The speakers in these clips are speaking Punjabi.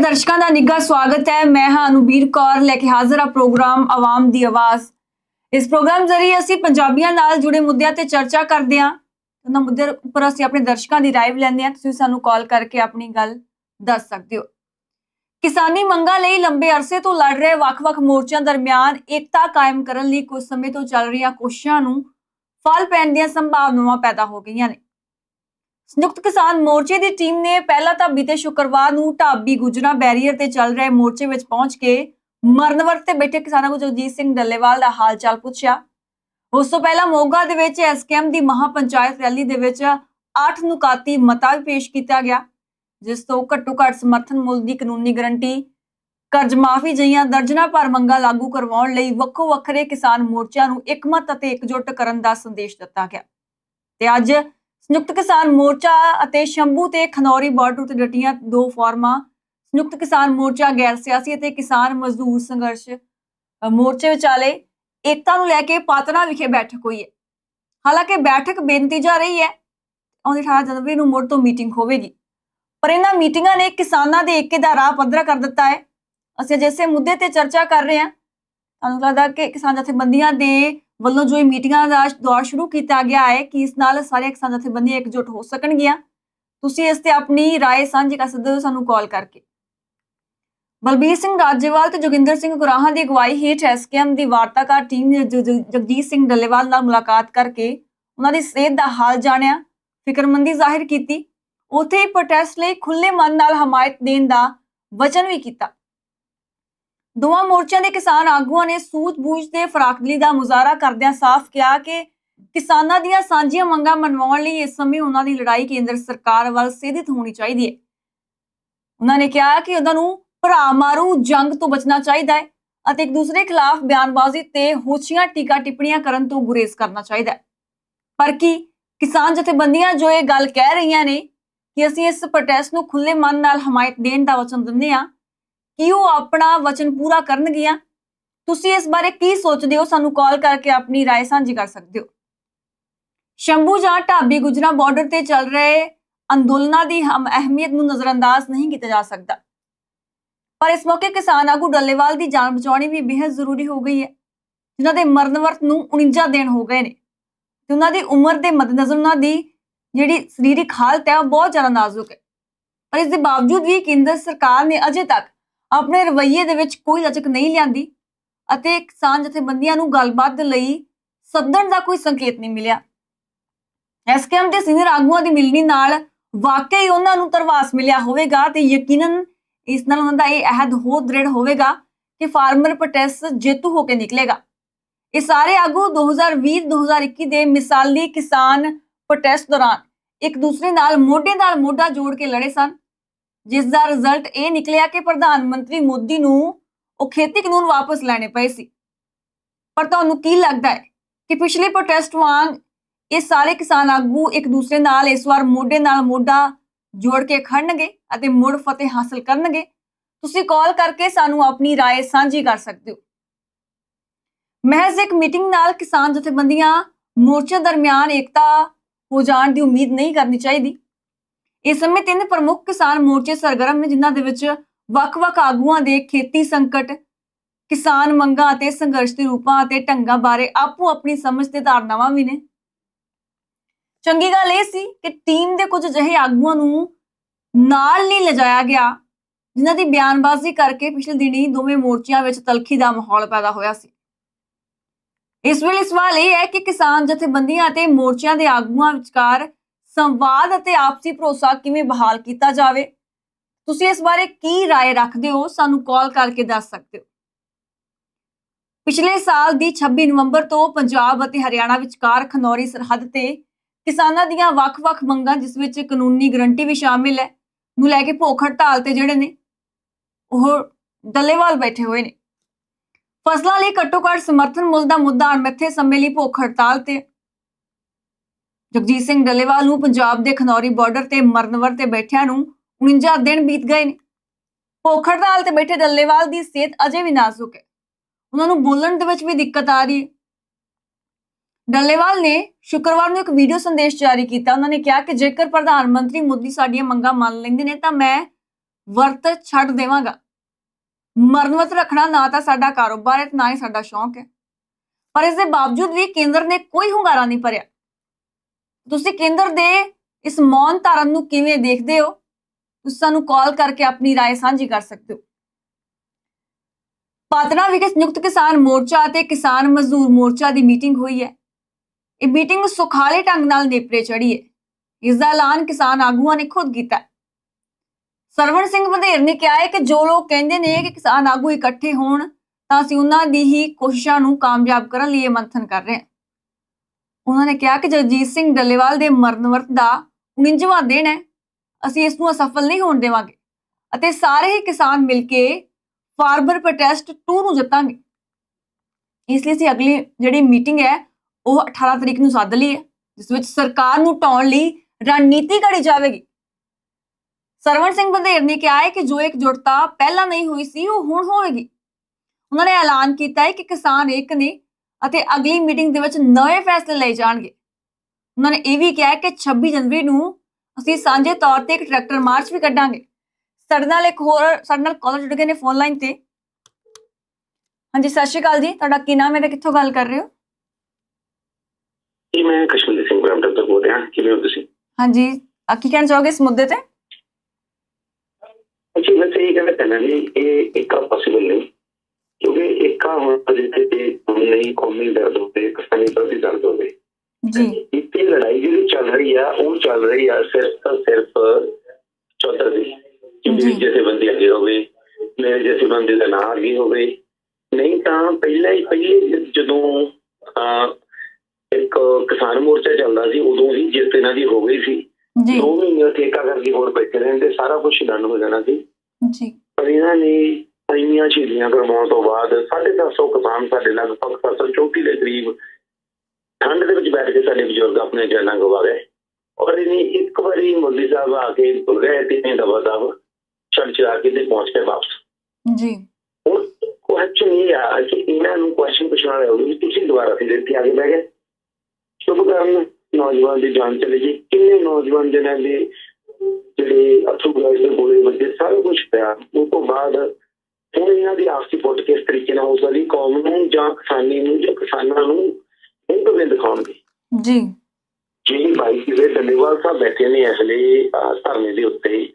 ਦਰਸ਼ਕਾਂ ਦਾ ਨਿੱਘਾ ਸਵਾਗਤ ਹੈ। ਮੈਂ ਹਾਂ ਅਨੁਬੀਰ ਕੌਰ, ਲੈ ਕੇ ਹਾਜ਼ਰ ਹਾਂ ਪ੍ਰੋਗਰਾਮ ਆਵਾਮ ਦੀ ਆਵਾਜ਼। ਇਸ ਪ੍ਰੋਗਰਾਮ ਜ਼ਰੀਏ ਅਸੀਂ ਪੰਜਾਬੀਆਂ ਨਾਲ ਜੁੜੇ ਮੁੱਦਿਆਂ ਤੇ ਚਰਚਾ ਕਰਦੇ ਹਾਂ। ਉਹਨਾਂ ਮੁੱਦਿਆਂ ਉੱਪਰ ਅਸੀਂ ਆਪਣੇ ਦਰਸ਼ਕਾਂ ਦੀ ਰਾਏ ਲੈਂਦੇ ਹਾਂ। ਤੁਸੀਂ ਸਾਨੂੰ ਕਾਲ ਕਰਕੇ ਆਪਣੀ ਗੱਲ ਦੱਸ ਸਕਦੇ ਹੋ। ਕਿਸਾਨੀ ਮੰਗਾਂ ਲਈ ਲੰਬੇ ਅਰਸੇ ਤੋਂ ਲੜ ਰਹੇ ਵੱਖ-ਵੱਖ ਮੋਰਚਿਆਂ ਦਰਮਿਆਨ ਏਕਤਾ ਕਾਇਮ ਕਰਨ ਲਈ ਕੁਝ ਸਮੇਂ ਤੋਂ ਚੱਲ ਰਹੀਆਂ ਕੋਸ਼ਿਸ਼ਾਂ ਨੂੰ ਫਲ ਪੈਣ ਦੀਆਂ ਸੰਭਾਵਨਾਵਾਂ ਪੈਦਾ ਹੋ ਗਈਆਂ ਨੇ। ਸੰਯੁਕਤ ਕਿਸਾਨ ਮੋਰਚੇ ਦੀ ਟੀਮ ਨੇ ਪਹਿਲਾਂ ਤਾਂ ਬੀਤੇ ਸ਼ੁੱਕਰਵਾਰ ਨੂੰ ਢਾਬੀ ਗੁਜਰਾ ਬੈਰੀਅਰ ਤੇ ਚੱਲ ਰਹੇ ਮੋਰਚੇ ਵਿੱਚ ਪਹੁੰਚ ਕੇ ਮਰਨ ਵਰਤ ਤੇ ਬੈਠੇ ਕਿਸਾਨਾਂ ਕੋਲ ਜਗਜੀਤ ਸਿੰਘ ਡੱਲੇਵਾਲ ਦਾ ਹਾਲ ਚਾਲ ਪੁੱਛਿਆ। ਉਸ ਤੋਂ ਪਹਿਲਾਂ ਮੋਗਾ ਦੇ ਵਿੱਚ ਐਸਕੇਐਮ ਦੀ ਮਹਾਪੰਚਾਇਤ ਰੈਲੀ ਦੇ ਵਿੱਚ 8 ਨੁਕਾਤੀ ਮਤਾ ਵੀ ਪੇਸ਼ ਕੀਤਾ ਗਿਆ, ਜਿਸ ਤੋਂ ਘੱਟੋ ਘੱਟ ਸਮਰਥਨ ਮੁੱਲ ਦੀ ਕਾਨੂੰਨੀ ਗਰੰਟੀ, ਕਰਜ਼ ਮਾਫੀ ਜਿਹੀਆਂ ਦਰਜਨਾ ਭਰ ਮੰਗਾਂ ਲਾਗੂ ਕਰਵਾਉਣ ਲਈ ਵੱਖੋ ਵੱਖਰੇ ਕਿਸਾਨ ਮੋਰਚਿਆਂ ਨੂੰ ਇਕਮਤ ਅਤੇ ਇਕਜੁੱਟ ਕਰਨ ਦਾ ਸੰਦੇਸ਼ ਦਿੱਤਾ ਗਿਆ। ਤੇ ਅੱਜ ਸੰਯੁਕਤ ਕਿਸਾਨ ਮੋਰਚਾ ਅਤੇ ਸ਼ੰਭੂ ਤੇ ਖਨੌਰੀ ਬਾਰਡਰ ਉੱਤੇ ਡਟੀਆਂ ਦੋ ਫਾਰਮਾਂ, ਸੰਯੁਕਤ ਕਿਸਾਨ ਮੋਰਚਾ, ਗੈਰ ਸਿਆਸੀ ਅਤੇ ਕਿਸਾਨ ਮਜ਼ਦੂਰ ਸੰਘਰਸ਼ ਮੋਰਚੇ ਵਿਚਾਲੇ ਏਕਤਾ ਨੂੰ ਲੈ ਕੇ ਪਾਤਨਾ ਵਿਖੇ ਬੈਠਕ ਹੋਈ ਹੈ। ਹਾਲਾਂਕਿ ਬੈਠਕ ਬੇਨਤੀ ਜਾ ਰਹੀ ਹੈ, ਆਉਂਦੀ 18 ਜਨਵਰੀ ਨੂੰ ਮੁੜ ਤੋਂ ਮੀਟਿੰਗ ਹੋਵੇਗੀ। ਪਰ ਇਹਨਾਂ ਮੀਟਿੰਗਾਂ ਨੇ ਕਿਸਾਨਾਂ ਦੇ ਏਕੇ ਦਾ ਰਾਹ ਪੱਧਰਾ ਕਰ ਦਿੱਤਾ ਹੈ। ਅਸੀਂ ਜਿਸੇ ਮੁੱਦੇ ਤੇ ਚਰਚਾ ਕਰ ਰਹੇ ਹਾਂ। ਤੁਹਾਨੂੰ ਲੱਗਦਾ ਕਿ ਕਿਸਾਨ ਜਥੇਬੰਦੀਆਂ ਦੇ ਵੱਲੋਂ ਜੋ ਇਹ ਮੀਟਿੰਗਾਂ ਦਾ ਦੌਰ ਸ਼ੁਰੂ ਕੀਤਾ ਗਿਆ ਹੈ ਕਿ ਇਸ ਨਾਲ ਸਾਰੇ ਕਿਸਾਨ ਜਥੇਬੰਦੀਆਂ ਇਕਜੁੱਟ ਹੋ ਸਕਣਗੀਆਂ ਤੁਸੀਂ ਇਸ ਤੇ ਆਪਣੀ رائے ਸਾਂਝੀ ਕਰ ਸਕਦੇ ਹੋ ਸਾਨੂੰ ਕਾਲ ਕਰਕੇ ਬਲਬੀਰ ਸਿੰਘ ਰਾਜੇਵਾਲ ਤੇ ਜੋਗਿੰਦਰ ਸਿੰਘ ਗੁਰਾਹਾਂ ਦੀ ਅਗਵਾਈ ਹੇਠ ਐਸਕੇਐਮ ਦੀ ਵਾਰਤਾਕਾਰ ਟੀਮ ਨੇ ਜ- ਜ- ਜਗਜੀਤ ਸਿੰਘ ਡੱਲੇਵਾਲ ਨਾਲ ਮੁਲਾਕਾਤ ਕਰਕੇ ਉਹਨਾਂ ਦੀ ਸਿਹਤ ਦਾ ਹਾਲ ਜਾਣਿਆ ਫਿਕਰਮੰਦੀ ਜ਼ਾਹਿਰ ਕੀਤੀ ਉੱਥੇ ਹੀ ਪ੍ਰੋਟੈਸਟ ਲਈ ਖੁੱਲੇ ਮਨ ਨਾਲ ਹਮਾਇਤ ਦੇਣ ਦਾ ਵਚਨ ਵੀ ਕੀਤਾ ਦੋਵਾਂ ਮੋਰਚਿਆਂ ਦੇ ਕਿਸਾਨ ਆਗੂਆਂ ਨੇ ਸੂਝ-ਬੂਝ ਤੇ ਫਰਾਕਦਲੀ ਦਾ ਮੁਜ਼ਾਹਰਾ ਕਰਦਿਆਂ ਸਾਫ਼ ਕਿਹਾ ਕਿ ਕਿਸਾਨਾਂ ਦੀਆਂ ਸਾਂਝੀਆਂ ਮੰਗਾਂ ਮਨਵਾਉਣ ਲਈ ਇਸ ਸਮੇਂ ਉਹਨਾਂ ਦੀ ਲੜਾਈ ਕੇਂਦਰ ਸਰਕਾਰ ਵੱਲ ਸੇਧਿਤ ਹੋਣੀ ਚਾਹੀਦੀ ਹੈ। ਉਹਨਾਂ ਨੇ ਕਿਹਾ ਕਿ ਉਹਨਾਂ ਨੂੰ ਭਰਾ ਮਾਰੂ ਜੰਗ ਤੋਂ ਬਚਣਾ ਚਾਹੀਦਾ ਹੈ ਅਤੇ ਇੱਕ ਦੂਸਰੇ ਖਿਲਾਫ ਬਿਆਨਬਾਜ਼ੀ ਤੇ ਹੋਛੀਆਂ ਟੀਕਾ ਟਿੱਪਣੀਆਂ ਕਰਨ ਤੋਂ ਗੁਰੇਜ਼ ਕਰਨਾ ਚਾਹੀਦਾ ਹੈ। ਪਰ ਕੀ ਕਿਸਾਨ ਜਥੇਬੰਦੀਆਂ ਜੋ ਇਹ ਗੱਲ ਕਹਿ ਰਹੀਆਂ ਨੇ ਕਿ ਅਸੀਂ ਇਸ ਪ੍ਰੋਟੈਸਟ ਨੂੰ ਖੁੱਲੇ ਮਨ ਨਾਲ ਹਮਾਇਤ ਦੇਣ ਦਾ ਵਚਨ ਦਿੰਦੇ ਹਾਂ ਕਿ ਉਹ ਆਪਣਾ ਵਚਨ ਪੂਰਾ ਕਰਨਗੀਆਂ? ਤੁਸੀਂ ਇਸ ਬਾਰੇ ਕੀ ਸੋਚਦੇ ਹੋ? ਸਾਨੂੰ ਕਾਲ ਕਰਕੇ ਆਪਣੀ رائے ਸਾਂਝੀ ਕਰ ਸਕਦੇ ਹੋ। ਸ਼ੰਭੂ ਜਾਂ ਢਾਬੀ ਗੁਜਰਾ ਬਾਰਡਰ ਤੇ ਚੱਲ ਰਹੇ ਅੰਦੋਲਨਾਂ ਦੀ ਹਮ ਅਹਿਮੀਅਤ ਨੂੰ ਨਜ਼ਰਅੰਦਾਜ਼ ਨਹੀਂ ਕੀਤਾ ਜਾ ਸਕਦਾ। ਪਰ ਇਸ ਮੌਕੇ ਕਿਸਾਨ ਆਗੂ ਡੱਲੇਵਾਲ ਦੀ ਜਾਨ ਬਚਾਉਣੀ ਵੀ ਬੇਹੱਦ ਜ਼ਰੂਰੀ ਹੋ ਗਈ ਹੈ। ਜਿਨ੍ਹਾਂ ਦੇ ਮਰਨ ਵਰਤ ਨੂੰ 49 ਦਿਨ ਹੋ ਗਏ ਨੇ। ਤੇ ਉਹਨਾਂ ਦੀ ਉਮਰ ਦੇ ਮੱਦਨਜ਼ਰ ਉਹਨਾਂ ਦੀ ਜਿਹੜੀ ਸਰੀਰਕ ਹਾਲਤ ਹੈ, ਉਹ ਬਹੁਤ ਜ਼ਿਆਦਾ ਨਾਜ਼ੁਕ ਹੈ। ਪਰ ਇਸ ਦੇ ਬਾਵਜੂਦ ਵੀ ਕੇਂਦਰ ਸਰਕਾਰ ਨੇ ਅਜੇ ਤੱਕ ਆਪਣੇ ਰਵੱਈਏ ਦੇ ਵਿੱਚ ਕੋਈ ਲਚਕ ਨਹੀਂ ਲਿਆਂਦੀ ਅਤੇ ਕਿਸਾਨ ਜਥੇਬੰਦੀਆਂ ਨੂੰ ਗੱਲਬਾਤ ਦੇ ਲਈ ਸੱਦਣ ਦਾ ਕੋਈ ਸੰਕੇਤ ਨਹੀਂ ਮਿਲਿਆ। ਐਸਕੇਐਮ ਦੇ ਸੀਨੀਅਰ ਆਗੂਆਂ ਦੀ ਮਿਲਣੀ ਨਾਲ ਵਾਕਈ ਉਹਨਾਂ ਨੂੰ ਤਰਵਾਸ ਮਿਲਿਆ ਹੋਵੇਗਾ ਤੇ ਯਕੀਨਨ ਇਸ ਨਾਲ ਉਹਨਾਂ ਦਾ ਇਹ ਅਹਿਦ ਹੋ ਦ੍ਰਿੜ ਹੋਵੇਗਾ ਕਿ ਫਾਰਮਰ ਪ੍ਰੋਟੈਸਟ ਜੇਤੂ ਹੋ ਕੇ ਨਿਕਲੇਗਾ। ਇਹ ਸਾਰੇ ਆਗੂ 2020-2021 ਦੇ ਮਿਸਾਲੀ ਕਿਸਾਨ ਪ੍ਰੋਟੈਸਟ ਦੌਰਾਨ ਇੱਕ ਦੂਸਰੇ ਨਾਲ ਮੋਢੇ ਨਾਲ ਮੋਢਾ ਜੋੜ ਕੇ ਲੜੇ ਸਨ। ਜਿਸ ਦਾ ਰਿਜ਼ਲਟ ਇਹ ਨਿਕਲਿਆ ਕਿ ਪ੍ਰਧਾਨ ਮੰਤਰੀ ਮੋਦੀ ਨੂੰ ਉਹ ਖੇਤੀ ਕਾਨੂੰਨ ਵਾਪਸ ਲੈਣੇ ਪਏ ਸੀ ਪਰ ਤੁਹਾਨੂੰ ਕੀ ਲੱਗਦਾ ਹੈ ਕਿ ਪਿਛਲੇ ਪ੍ਰੋਟੈਸਟ ਵਾਂਗ ਇਹ ਸਾਰੇ ਕਿਸਾਨ ਆਗੂ ਇੱਕ ਦੂਸਰੇ ਨਾਲ ਇਸ ਵਾਰ ਮੋਢੇ ਨਾਲ ਮੋਢਾ ਜੋੜ ਕੇ ਖੜਨਗੇ ਅਤੇ ਮੁੜ ਫਤਿਹ ਹਾਸਲ ਕਰਨਗੇ ਤੁਸੀਂ ਕਾਲ ਕਰਕੇ ਸਾਨੂੰ ਆਪਣੀ رائے ਸਾਂਝੀ ਕਰ ਸਕਦੇ ਹੋ ਮਹਿਜ਼ ਇੱਕ ਮੀਟਿੰਗ ਨਾਲ ਕਿਸਾਨ ਜਥੇਬੰਦੀਆਂ ਮੋਰਚੇ ਦਰਮਿਆਨ ਏਕਤਾ ਹੋ ਜਾਣ ਦੀ ਉਮੀਦ ਨਹੀਂ ਕਰਨੀ ਚਾਹੀਦੀ ਇਸ ਸਮੇਂ ਤਿੰਨ ਪ੍ਰਮੁੱਖ ਕਿਸਾਨ ਮੋਰਚੇ ਸਰਗਰਮ ਨੇ, ਜਿਨ੍ਹਾਂ ਦੇ ਵਿੱਚ ਵੱਖ-ਵੱਖ ਆਗੂਆਂ ਦੇ ਖੇਤੀ ਸੰਕਟ, ਕਿਸਾਨ ਮੰਗਾਂ ਅਤੇ ਸੰਘਰਸ਼ ਦੇ ਰੂਪਾਂ ਅਤੇ ਢੰਗਾਂ ਬਾਰੇ ਆਪੋ ਆਪਣੀ ਸਮਝ ਤੇ ਧਾਰਨਾਵਾਂ ਵੀ ਨੇ। ਚੰਗੀ ਗੱਲ ਇਹ ਸੀ ਕਿ ਟੀਮ ਦੇ ਕੁਝ ਅਜਿਹੇ ਆਗੂਆਂ ਨੂੰ ਨਾਲ ਨਹੀਂ ਲਿਜਾਇਆ ਗਿਆ, ਜਿਨ੍ਹਾਂ ਦੀ ਬਿਆਨਬਾਜ਼ੀ ਕਰਕੇ ਪਿਛਲੇ ਦਿਨੀ ਦੋਵੇਂ ਮੋਰਚਿਆਂ ਵਿੱਚ ਤਲਖੀ ਦਾ ਮਾਹੌਲ ਪੈਦਾ ਹੋਇਆ ਸੀ। ਇਸ ਵੇਲੇ ਸਵਾਲ ਇਹ ਹੈ ਕਿ ਕਿਸਾਨ ਜਥੇਬੰਦੀਆਂ ਅਤੇ ਮੋਰਚਿਆਂ ਦੇ ਆਗੂਆਂ ਵਿਚਕਾਰ ਸੰਵਾਦ ਅਤੇ ਆਪਸੀ ਭਰੋਸਾ ਕਿਵੇਂ ਬਹਾਲ ਕੀਤਾ ਜਾਵੇ ਤੁਸੀਂ ਇਸ ਬਾਰੇ ਕੀ رائے ਰੱਖਦੇ ਹੋ ਸਾਨੂੰ ਕਾਲ ਕਰਕੇ ਦੱਸ ਸਕਦੇ ਹੋ ਪਿਛਲੇ ਸਾਲ ਦੀ 26 ਨਵੰਬਰ ਤੋਂ ਪੰਜਾਬ ਅਤੇ ਹਰਿਆਣਾ ਵਿਚਕਾਰ ਖਨੌਰੀ ਸਰਹੱਦ ਤੇ ਕਿਸਾਨਾਂ ਦੀਆਂ ਵੱਖ-ਵੱਖ ਮੰਗਾਂ ਜਿਸ ਵਿੱਚ ਕਾਨੂੰਨੀ ਗਰੰਟੀ ਵੀ ਸ਼ਾਮਿਲ ਹੈ ਨੂੰ ਲੈ ਕੇ ਭੁੱਖ ਹੜਤਾਲ ਤੇ ਜਿਹੜੇ ਨੇ ਉਹ ਡੱਲੇਵਾਲ ਬੈਠੇ ਹੋਏ ਨੇ ਫਸਲਾਂ ਲਈ ਘੱਟੋ-ਘੱਟ ਸਮਰਥਨ ਮੁੱਲ ਦਾ ਮੁੱਦਾ ਅਣਮਿੱਥੇ ਸਮੇਂ ਲਈ ਭੁੱਖ ਹੜਤਾਲ ਤੇ ਜਗਜੀਤ ਸਿੰਘ ਡੱਲੇਵਾਲ ਨੂੰ ਪੰਜਾਬ ਦੇ ਖਨੌਰੀ ਬਾਰਡਰ ਤੇ ਮਰਨਵਰ ਤੇ ਬੈਠਿਆਂ ਨੂੰ 49 ਦਿਨ ਬੀਤ ਗਏ ਨੇ। ਭੁੱਖ ਹੜਤਾਲ ਤੇ ਬੈਠੇ ਡੱਲੇਵਾਲ ਦੀ ਸਿਹਤ ਅਜੇ ਵੀ ਨਾਜ਼ੁਕ ਹੈ। ਉਹਨਾਂ ਨੂੰ ਬੋਲਣ ਦੇ ਵਿੱਚ ਵੀ ਦਿੱਕਤ ਆ ਰਹੀ ਹੈ। ਡੱਲੇਵਾਲ ਨੇ ਸ਼ੁੱਕਰਵਾਰ ਨੂੰ ਇੱਕ ਵੀਡੀਓ ਸੰਦੇਸ਼ ਜਾਰੀ ਕੀਤਾ। ਉਹਨਾਂ ਨੇ ਕਿਹਾ ਕਿ ਜੇਕਰ ਪ੍ਰਧਾਨ ਮੰਤਰੀ ਮੋਦੀ ਸਾਡੀਆਂ ਮੰਗਾਂ ਮੰਨ ਲੈਂਦੇ ਨੇ ਤਾਂ ਮੈਂ ਵਰਤ ਛੱਡ ਦੇਵਾਂਗਾ। ਮਰਨਵਤ ਰੱਖਣਾ ਨਾ ਤਾਂ ਸਾਡਾ ਕਾਰੋਬਾਰ ਹੈ ਨਾ ਹੀ ਸਾਡਾ ਸ਼ੌਂਕ ਹੈ। ਪਰ ਇਸ ਦੇ ਬਾਵਜੂਦ ਵੀ ਕੇਂਦਰ ਨੇ ਕੋਈ ਹੁੰਗਾਰਾ ਨਹੀਂ ਭਰਿਆ। ਤੁਸੀਂ ਕੇਂਦਰ ਦੇ ਇਸ ਮੌਨ ਧਾਰਨ ਨੂੰ ਕਿਵੇਂ ਦੇਖਦੇ ਹੋ ਤੁਸੀਂ ਸਾਨੂੰ ਕਾਲ ਕਰਕੇ ਆਪਣੀ رائے ਸਾਂਝੀ ਕਰ ਸਕਦੇ ਹੋ ਪਾਤਨਾ ਵਿਖੇ ਸੰਯੁਕਤ ਕਿਸਾਨ ਮੋਰਚਾ ਅਤੇ ਕਿਸਾਨ ਮਜ਼ਦੂਰ ਮੋਰਚਾ ਦੀ ਮੀਟਿੰਗ ਹੋਈ ਹੈ ਇਹ ਮੀਟਿੰਗ ਸੁਖਾਲੇ ਢੰਗ ਨਾਲ ਨੇਪਰੇ ਚੜੀ ਹੈ ਇਸ ਦਾ ਐਲਾਨ ਕਿਸਾਨ ਆਗੂਆਂ ਨੇ ਖੁਦ ਕੀਤਾ ਹੈ। ਸਰਵਣ ਸਿੰਘ ਵਧੇਰ ਨੇ ਕਿਹਾ ਹੈ ਕਿ ਜੋ ਲੋਕ ਕਹਿੰਦੇ ਨੇ ਕਿ ਕਿਸਾਨ ਆਗੂ ਇਕੱਠੇ ਹੋਣ ਤਾਂ ਅਸੀਂ ਉਹਨਾਂ ਦੀ ਹੀ ਕੋਸ਼ਿਸ਼ਾਂ ਨੂੰ ਕਾਮਯਾਬ ਕਰਨ ਲਈ ਇਹ ਮੰਥਨ ਕਰ ਰਹੇ ਹਾਂ ਉਹਨਾਂ ਨੇ ਕਿਹਾ ਕਿ ਜਗਜੀਤ ਸਿੰਘ ਡੱਲੇਵਾਲ ਦੇ ਮਰਨ ਵਰਤ ਦਾ 49ਵਾਂ ਦਿਨ ਹੈ। ਅਸੀਂ ਇਸ ਨੂੰ ਅਸਫਲ ਨਹੀਂ ਹੋਣ ਦੇਵਾਂਗੇ ਅਤੇ ਸਾਰੇ ਹੀ ਕਿਸਾਨ ਮਿਲ ਕੇ ਫਾਰਮਰ ਪ੍ਰੋਟੈਸਟ 2 ਨੂੰ ਜਿੱਤਾਂਗੇ। ਇਸ ਲਈ ਅਸੀਂ ਅਗਲੀ ਜਿਹੜੀ ਮੀਟਿੰਗ ਹੈ, ਉਹ 18 ਤਰੀਕ ਨੂੰ ਸੱਦ ਲਈ ਹੈ, ਜਿਸ ਵਿੱਚ ਸਰਕਾਰ ਨੂੰ ਢਾਉਣ ਲਈ ਰਣਨੀਤੀ ਘੜੀ ਜਾਵੇਗੀ। ਸਰਵਣ ਸਿੰਘ ਬੰਦੇਰ ਨੇ ਕਿਹਾ ਹੈ ਕਿ ਜੋ ਇੱਕ ਜੁੜਤਾ ਪਹਿਲਾਂ ਨਹੀਂ ਹੋਈ ਸੀ, ਉਹ ਹੁਣ ਹੋਵੇਗੀ। ਉਹਨਾਂ ਨੇ ਐਲਾਨ ਕੀਤਾ ਹੈ ਕਿ ਕਿਸਾਨ ਇੱਕ ਨੇ ਅਤੇ ਅਗਲੀ ਮੀਟਿੰਗ ਦੇ ਵਿੱਚ ਨਵੇਂ ਫੈਸਲੇ ਲਏ ਜਾਣਗੇ। ਉਹਨਾਂ ਨੇ ਇਹ ਵੀ ਕਿਹਾ ਕਿ 26 ਜਨਵਰੀ ਨੂੰ ਅਸੀਂ ਸਾਂਝੇ ਤੌਰ ਤੇ ਇੱਕ ਟਰੈਕਟਰ ਮਾਰਚ ਵੀ ਕੱਢਾਂਗੇ। ਸਾਡੇ ਨਾਲ ਇੱਕ ਹੋਰ ਸਾਡੇ ਨਾਲ ਕਾਲਰ ਜੁੜ ਗਏ ਨੇ ਫੋਨ ਲਾਈਨ ਤੇ। ਹਾਂਜੀ ਸਤਿ ਸ਼੍ਰੀ ਅਕਾਲ ਜੀ। ਤੁਹਾਡਾ ਕੀ ਨਾਮ ਹੈ ਤੇ ਕਿੱਥੋਂ ਗੱਲ ਕਰ ਰਹੇ ਹੋ? ਜੀ ਮੈਂ ਕਸ਼ਮੀਰ ਸਿੰਘ ਬ੍ਰਹਮਪੁਰ ਤੋਂ ਬੋਲ ਰਿਹਾ। ਕਿਵੇਂ ਹੋ ਤੁਸੀਂ? ਹਾਂਜੀ ਆ ਕੀ ਕਹਿਣਾ ਚਾਹੋਗੇ ਇਸ ਮੁੱਦੇ ਤੇ? ਅੱਛਾ ਮੈਂ ਤੇ ਇਹ ਚਾਹੁੰਦਾ ਵੀ ਇਹ ਇੱਕਾ ਪੋਸੀਬਲ ਨਹੀਂ ਕਿਉਂਕਿ ਇੱਕਾ ਹੁਣ ਅਜੇ ਤੇ ਨਹੀਂ ਕੌਮੀ ਦਰਦ ਹੋਵੇ ਕਿਸਾਨੀ ਪ੍ਰਤੀ ਦਰਦ ਹੋਵੇ ਜੀ। ਇੱਥੇ ਲੜਾਈ ਜਿਹੜੀ ਚੱਲ ਰਹੀ ਆ ਉਹ ਚੱਲ ਰਹੀ ਆ ਸਿਰਫ ਤਾਂ ਸਿਰਫ ਚੌਧਰ ਦੀ। ਜੀ। ਜਿਵੇਂ ਬੰਦੇ ਅੱਗੇ ਹੋਵੇ ਮੇਰੇ ਜੈਸੇ ਬੰਦੇ ਦਾ ਨਾਂ ਅੱਗੇ ਹੋਵੇ। ਨਹੀਂ ਤਾਂ ਪਹਿਲਾਂ ਹੀ ਪਹਿਲੇ ਜਦੋਂ ਇੱਕ ਕਿਸਾਨ ਮੋਰਚਾ ਚੱਲਦਾ ਸੀ ਉਦੋਂ ਹੀ ਜਿੱਤ ਇਹਨਾਂ ਦੀ ਹੋ ਗਈ ਸੀ। ਜੀ। ਦੋ ਮਹੀਨੇ ਠੇਕਾ ਕਰਕੇ ਹੋਰ ਬੈਠੇ ਰਹਿੰਦੇ ਸਾਰਾ ਕੁਝ ਡਨ ਹੋ ਜਾਣਾ ਸੀ। ਜੀ। ਪਰ ਇਹਨਾਂ ਨੇ ਇੰਨੀਆਂ ਸ਼ਹੀਦੀਆਂ ਕਰਵਾਉਣ ਤੋਂ ਬਾਅਦ 750 ਕਿਸਾਨ ਸਾਡੇ ਲਗਭਗ 734 ਦੇ ਕਰੀਬ ਠੰਡ ਦੇ ਵਿੱਚ ਬੈਠ ਕੇ ਸਾਡੇ ਬਜ਼ੁਰਗ ਆਪਣੇ ਜਾਨਾਂ ਗਵਾ ਗਏ ਔਰ ਇਹਨੇ ਇੱਕ ਵਾਰੀ ਮੋਦੀ ਸਾਹਿਬ ਆ ਕੇ ਭੁੱਲ ਗਏ ਤੇ ਦਬਾ ਦਬ ਛੜ ਚੜਾ ਕੇ ਤੇ ਪਹੁੰਚ ਕੇ ਵਾਪਸ। ਜੀ। ਹੁਣ ਕੁਐਸਚਨ ਇਹ ਆ ਕਿ ਇਹਨਾਂ ਨੂੰ ਕੁਐਸਚਨ ਪੁੱਛਣਾ ਹੈ ਵੀ ਤੁਸੀਂ ਦੁਬਾਰਾ ਫਿਰ ਇੱਥੇ ਆ ਕੇ ਬਹਿ ਗਏ। ਸ਼ੁਭ ਕਰਨ ਨੌਜਵਾਨ ਦੀ ਜਾਨ ਚਲੇ ਗਈ। ਕਿੰਨੇ ਨੌਜਵਾਨ ਜਿਨ੍ਹਾਂ ਦੇ ਜਿਹੜੇ ਅਥਰੂ ਗੈਸ ਦੇ ਗੋਲੇ ਵੱਜੇ ਸਾਰਾ ਕੁਝ ਪਿਆ। ਉਸ ਤੋਂ ਬਾਅਦ ਹੁਣ ਇਹਨਾਂ ਦੀ ਆਪਸੀ ਫੁੱਟ ਕਿਸ ਤਰੀਕੇ ਨਾਲ ਹੋ ਸਕਦੀ ਕੌਮ ਨੂੰ ਜਾਂ ਕਿਸਾਨੀ ਨੂੰ ਜਾਂ ਕਿਸਾਨਾਂ ਨੂੰ ਇੱਕ ਵੇ ਦਿਖਾਉਣਗੇ। ਜੀ। ਜੀ ਭਾਈ ਕਿਸੇ ਡੱਲੇਵਾਲ ਸਾਹਿਬ ਬੈਠੇ ਨੇ ਇਸ ਲਈ ਧਰਨੇ ਦੇ ਉੱਤੇ?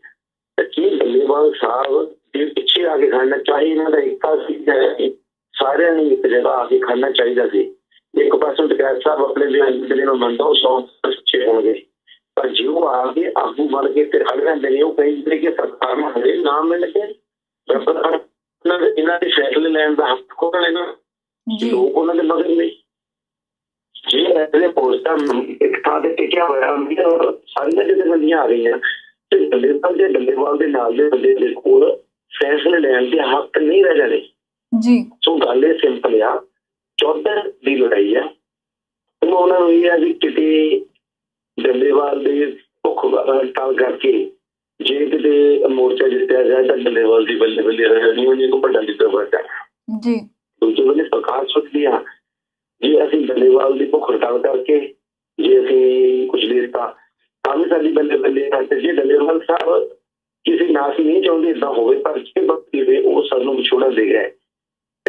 ਤੇ ਕੀ ਡੱਲੇਵਾਲ ਸਾਹਿਬ ਦੇ ਪਿੱਛੇ ਆ ਕੇ ਖੜਨਾ ਚਾਹੀ ਇਹਨਾਂ ਦਾ ਇੱਕਾ ਸੀ ਸਾਰਿਆਂ ਨੂੰ ਇੱਕ ਜਗ੍ਹਾ ਆ ਕੇ ਖੜਨਾ ਚਾਹੀਦਾ ਸੀ। ਇੱਕ ਪਾਸੋਂ ਟਕੈਤ ਸਾਹਿਬ ਆਪਣੇ ਲਈ ਜਿਹੜੇ ਨੂੰ ਮੰਨਦਾ ਉਹ ਸੌ ਸੱਚੇ ਹੋਣਗੇ। ਪਰ ਜੇ ਉਹ ਆ ਕੇ ਆਗੂ ਬਣ ਕੇ ਤੇ ਖੜ ਨੇ ਉਹ ਕਹਿੰਦੇ ਕਿ ਸਰਕਾਰ ਨੂੰ ਹਲੇ ਨਾ ਮਿਲ ਕੇ ਬਰਾਬਰ ਇਹਨਾਂ ਦੇ ਇਹਨਾਂ ਦੇ ਫੈਸਲੇ ਲੈਣ ਦਾ ਹੱਕ ਕੋਲ ਲੈਣਾ? ਜੀ। ਲੋਕ ਉਹਨਾਂ ਦੇ ਮਗਰ ਨੇ। ਜੇ ਇਹਦੇ ਪੋਸਟਾਂ ਇੱਕ ਥਾਂ ਤੇ ਟਿਕਿਆ ਹੋਇਆ ਹੁੰਦੀ ਹੈ ਔਰ ਸਾਰੀਆਂ ਜਥੇਬੰਦੀਆਂ ਆ ਗਈਆਂ। ਤੇ ਡੱਲੇਵਾਲ ਦੇ ਡੱਲੇਵਾਲ ਦੇ ਨਾਲ ਦੇ ਬੰਦੇ ਦੇ ਕੋਲ ਫੈਸਲੇ ਲੈਣ ਦੇ ਹੱਕ ਨਹੀਂ ਰਹਿ ਜਾਣੇ। ਜੀ। ਸੋ ਗੱਲ ਇਹ ਸਿੰਪਲ ਆ। ਚੌਧਰ ਦੀ ਲੜਾਈ ਆ। ਉਹ ਉਹਨਾਂ ਨੂੰ ਇਹ ਆ ਵੀ ਕਿਤੇ ਡੱਲੇਵਾਲ ਦੇ ਭੁੱਖ ਟਾਲ ਕਰਕੇ ਜੇ ਕਿਤੇ ਮੋਰਚਾ ਜਿੱਤਿਆ ਜਾਏ ਤਾਂ ਡੱਲੇਵਾਲ ਦੀ ਬੱਲੇ ਬੱਲੇ ਰਹਿਣੀ ਉਹਨੇ ਕੋ ਲੀਡਰ ਬਣ ਜਾਣਾ ਜੀ। ਦੂਜੇ ਵੇਲੇ ਸਰਕਾਰ ਸੋਚਦੀ ਆ ਜੇ ਅਸੀਂ ਡੱਲੇਵਾਲ ਦੀ ਭੁੱਖ ਹੜਤਾਲ ਕਰਕੇ ਜੇ ਅਸੀਂ ਕੁਝ ਦੇਰ ਤਾਂ ਤਾਂ ਵੀ ਸਾਡੀ ਬੱਲੇ ਬੱਲੇ ਤੇ ਜੇ ਡੱਲੇਵਾਲ ਸਾਹਿਬ ਕਿਸੇ ਨਾਸ ਨਹੀਂ ਚਾਹੁੰਦੇ ਇਦਾਂ ਹੋਵੇ ਪਰ ਜੇ ਬੱਤੀ ਦੇ ਉਹ ਸਾਨੂੰ ਵਿਛੋੜਾ ਦੇ ਗਏ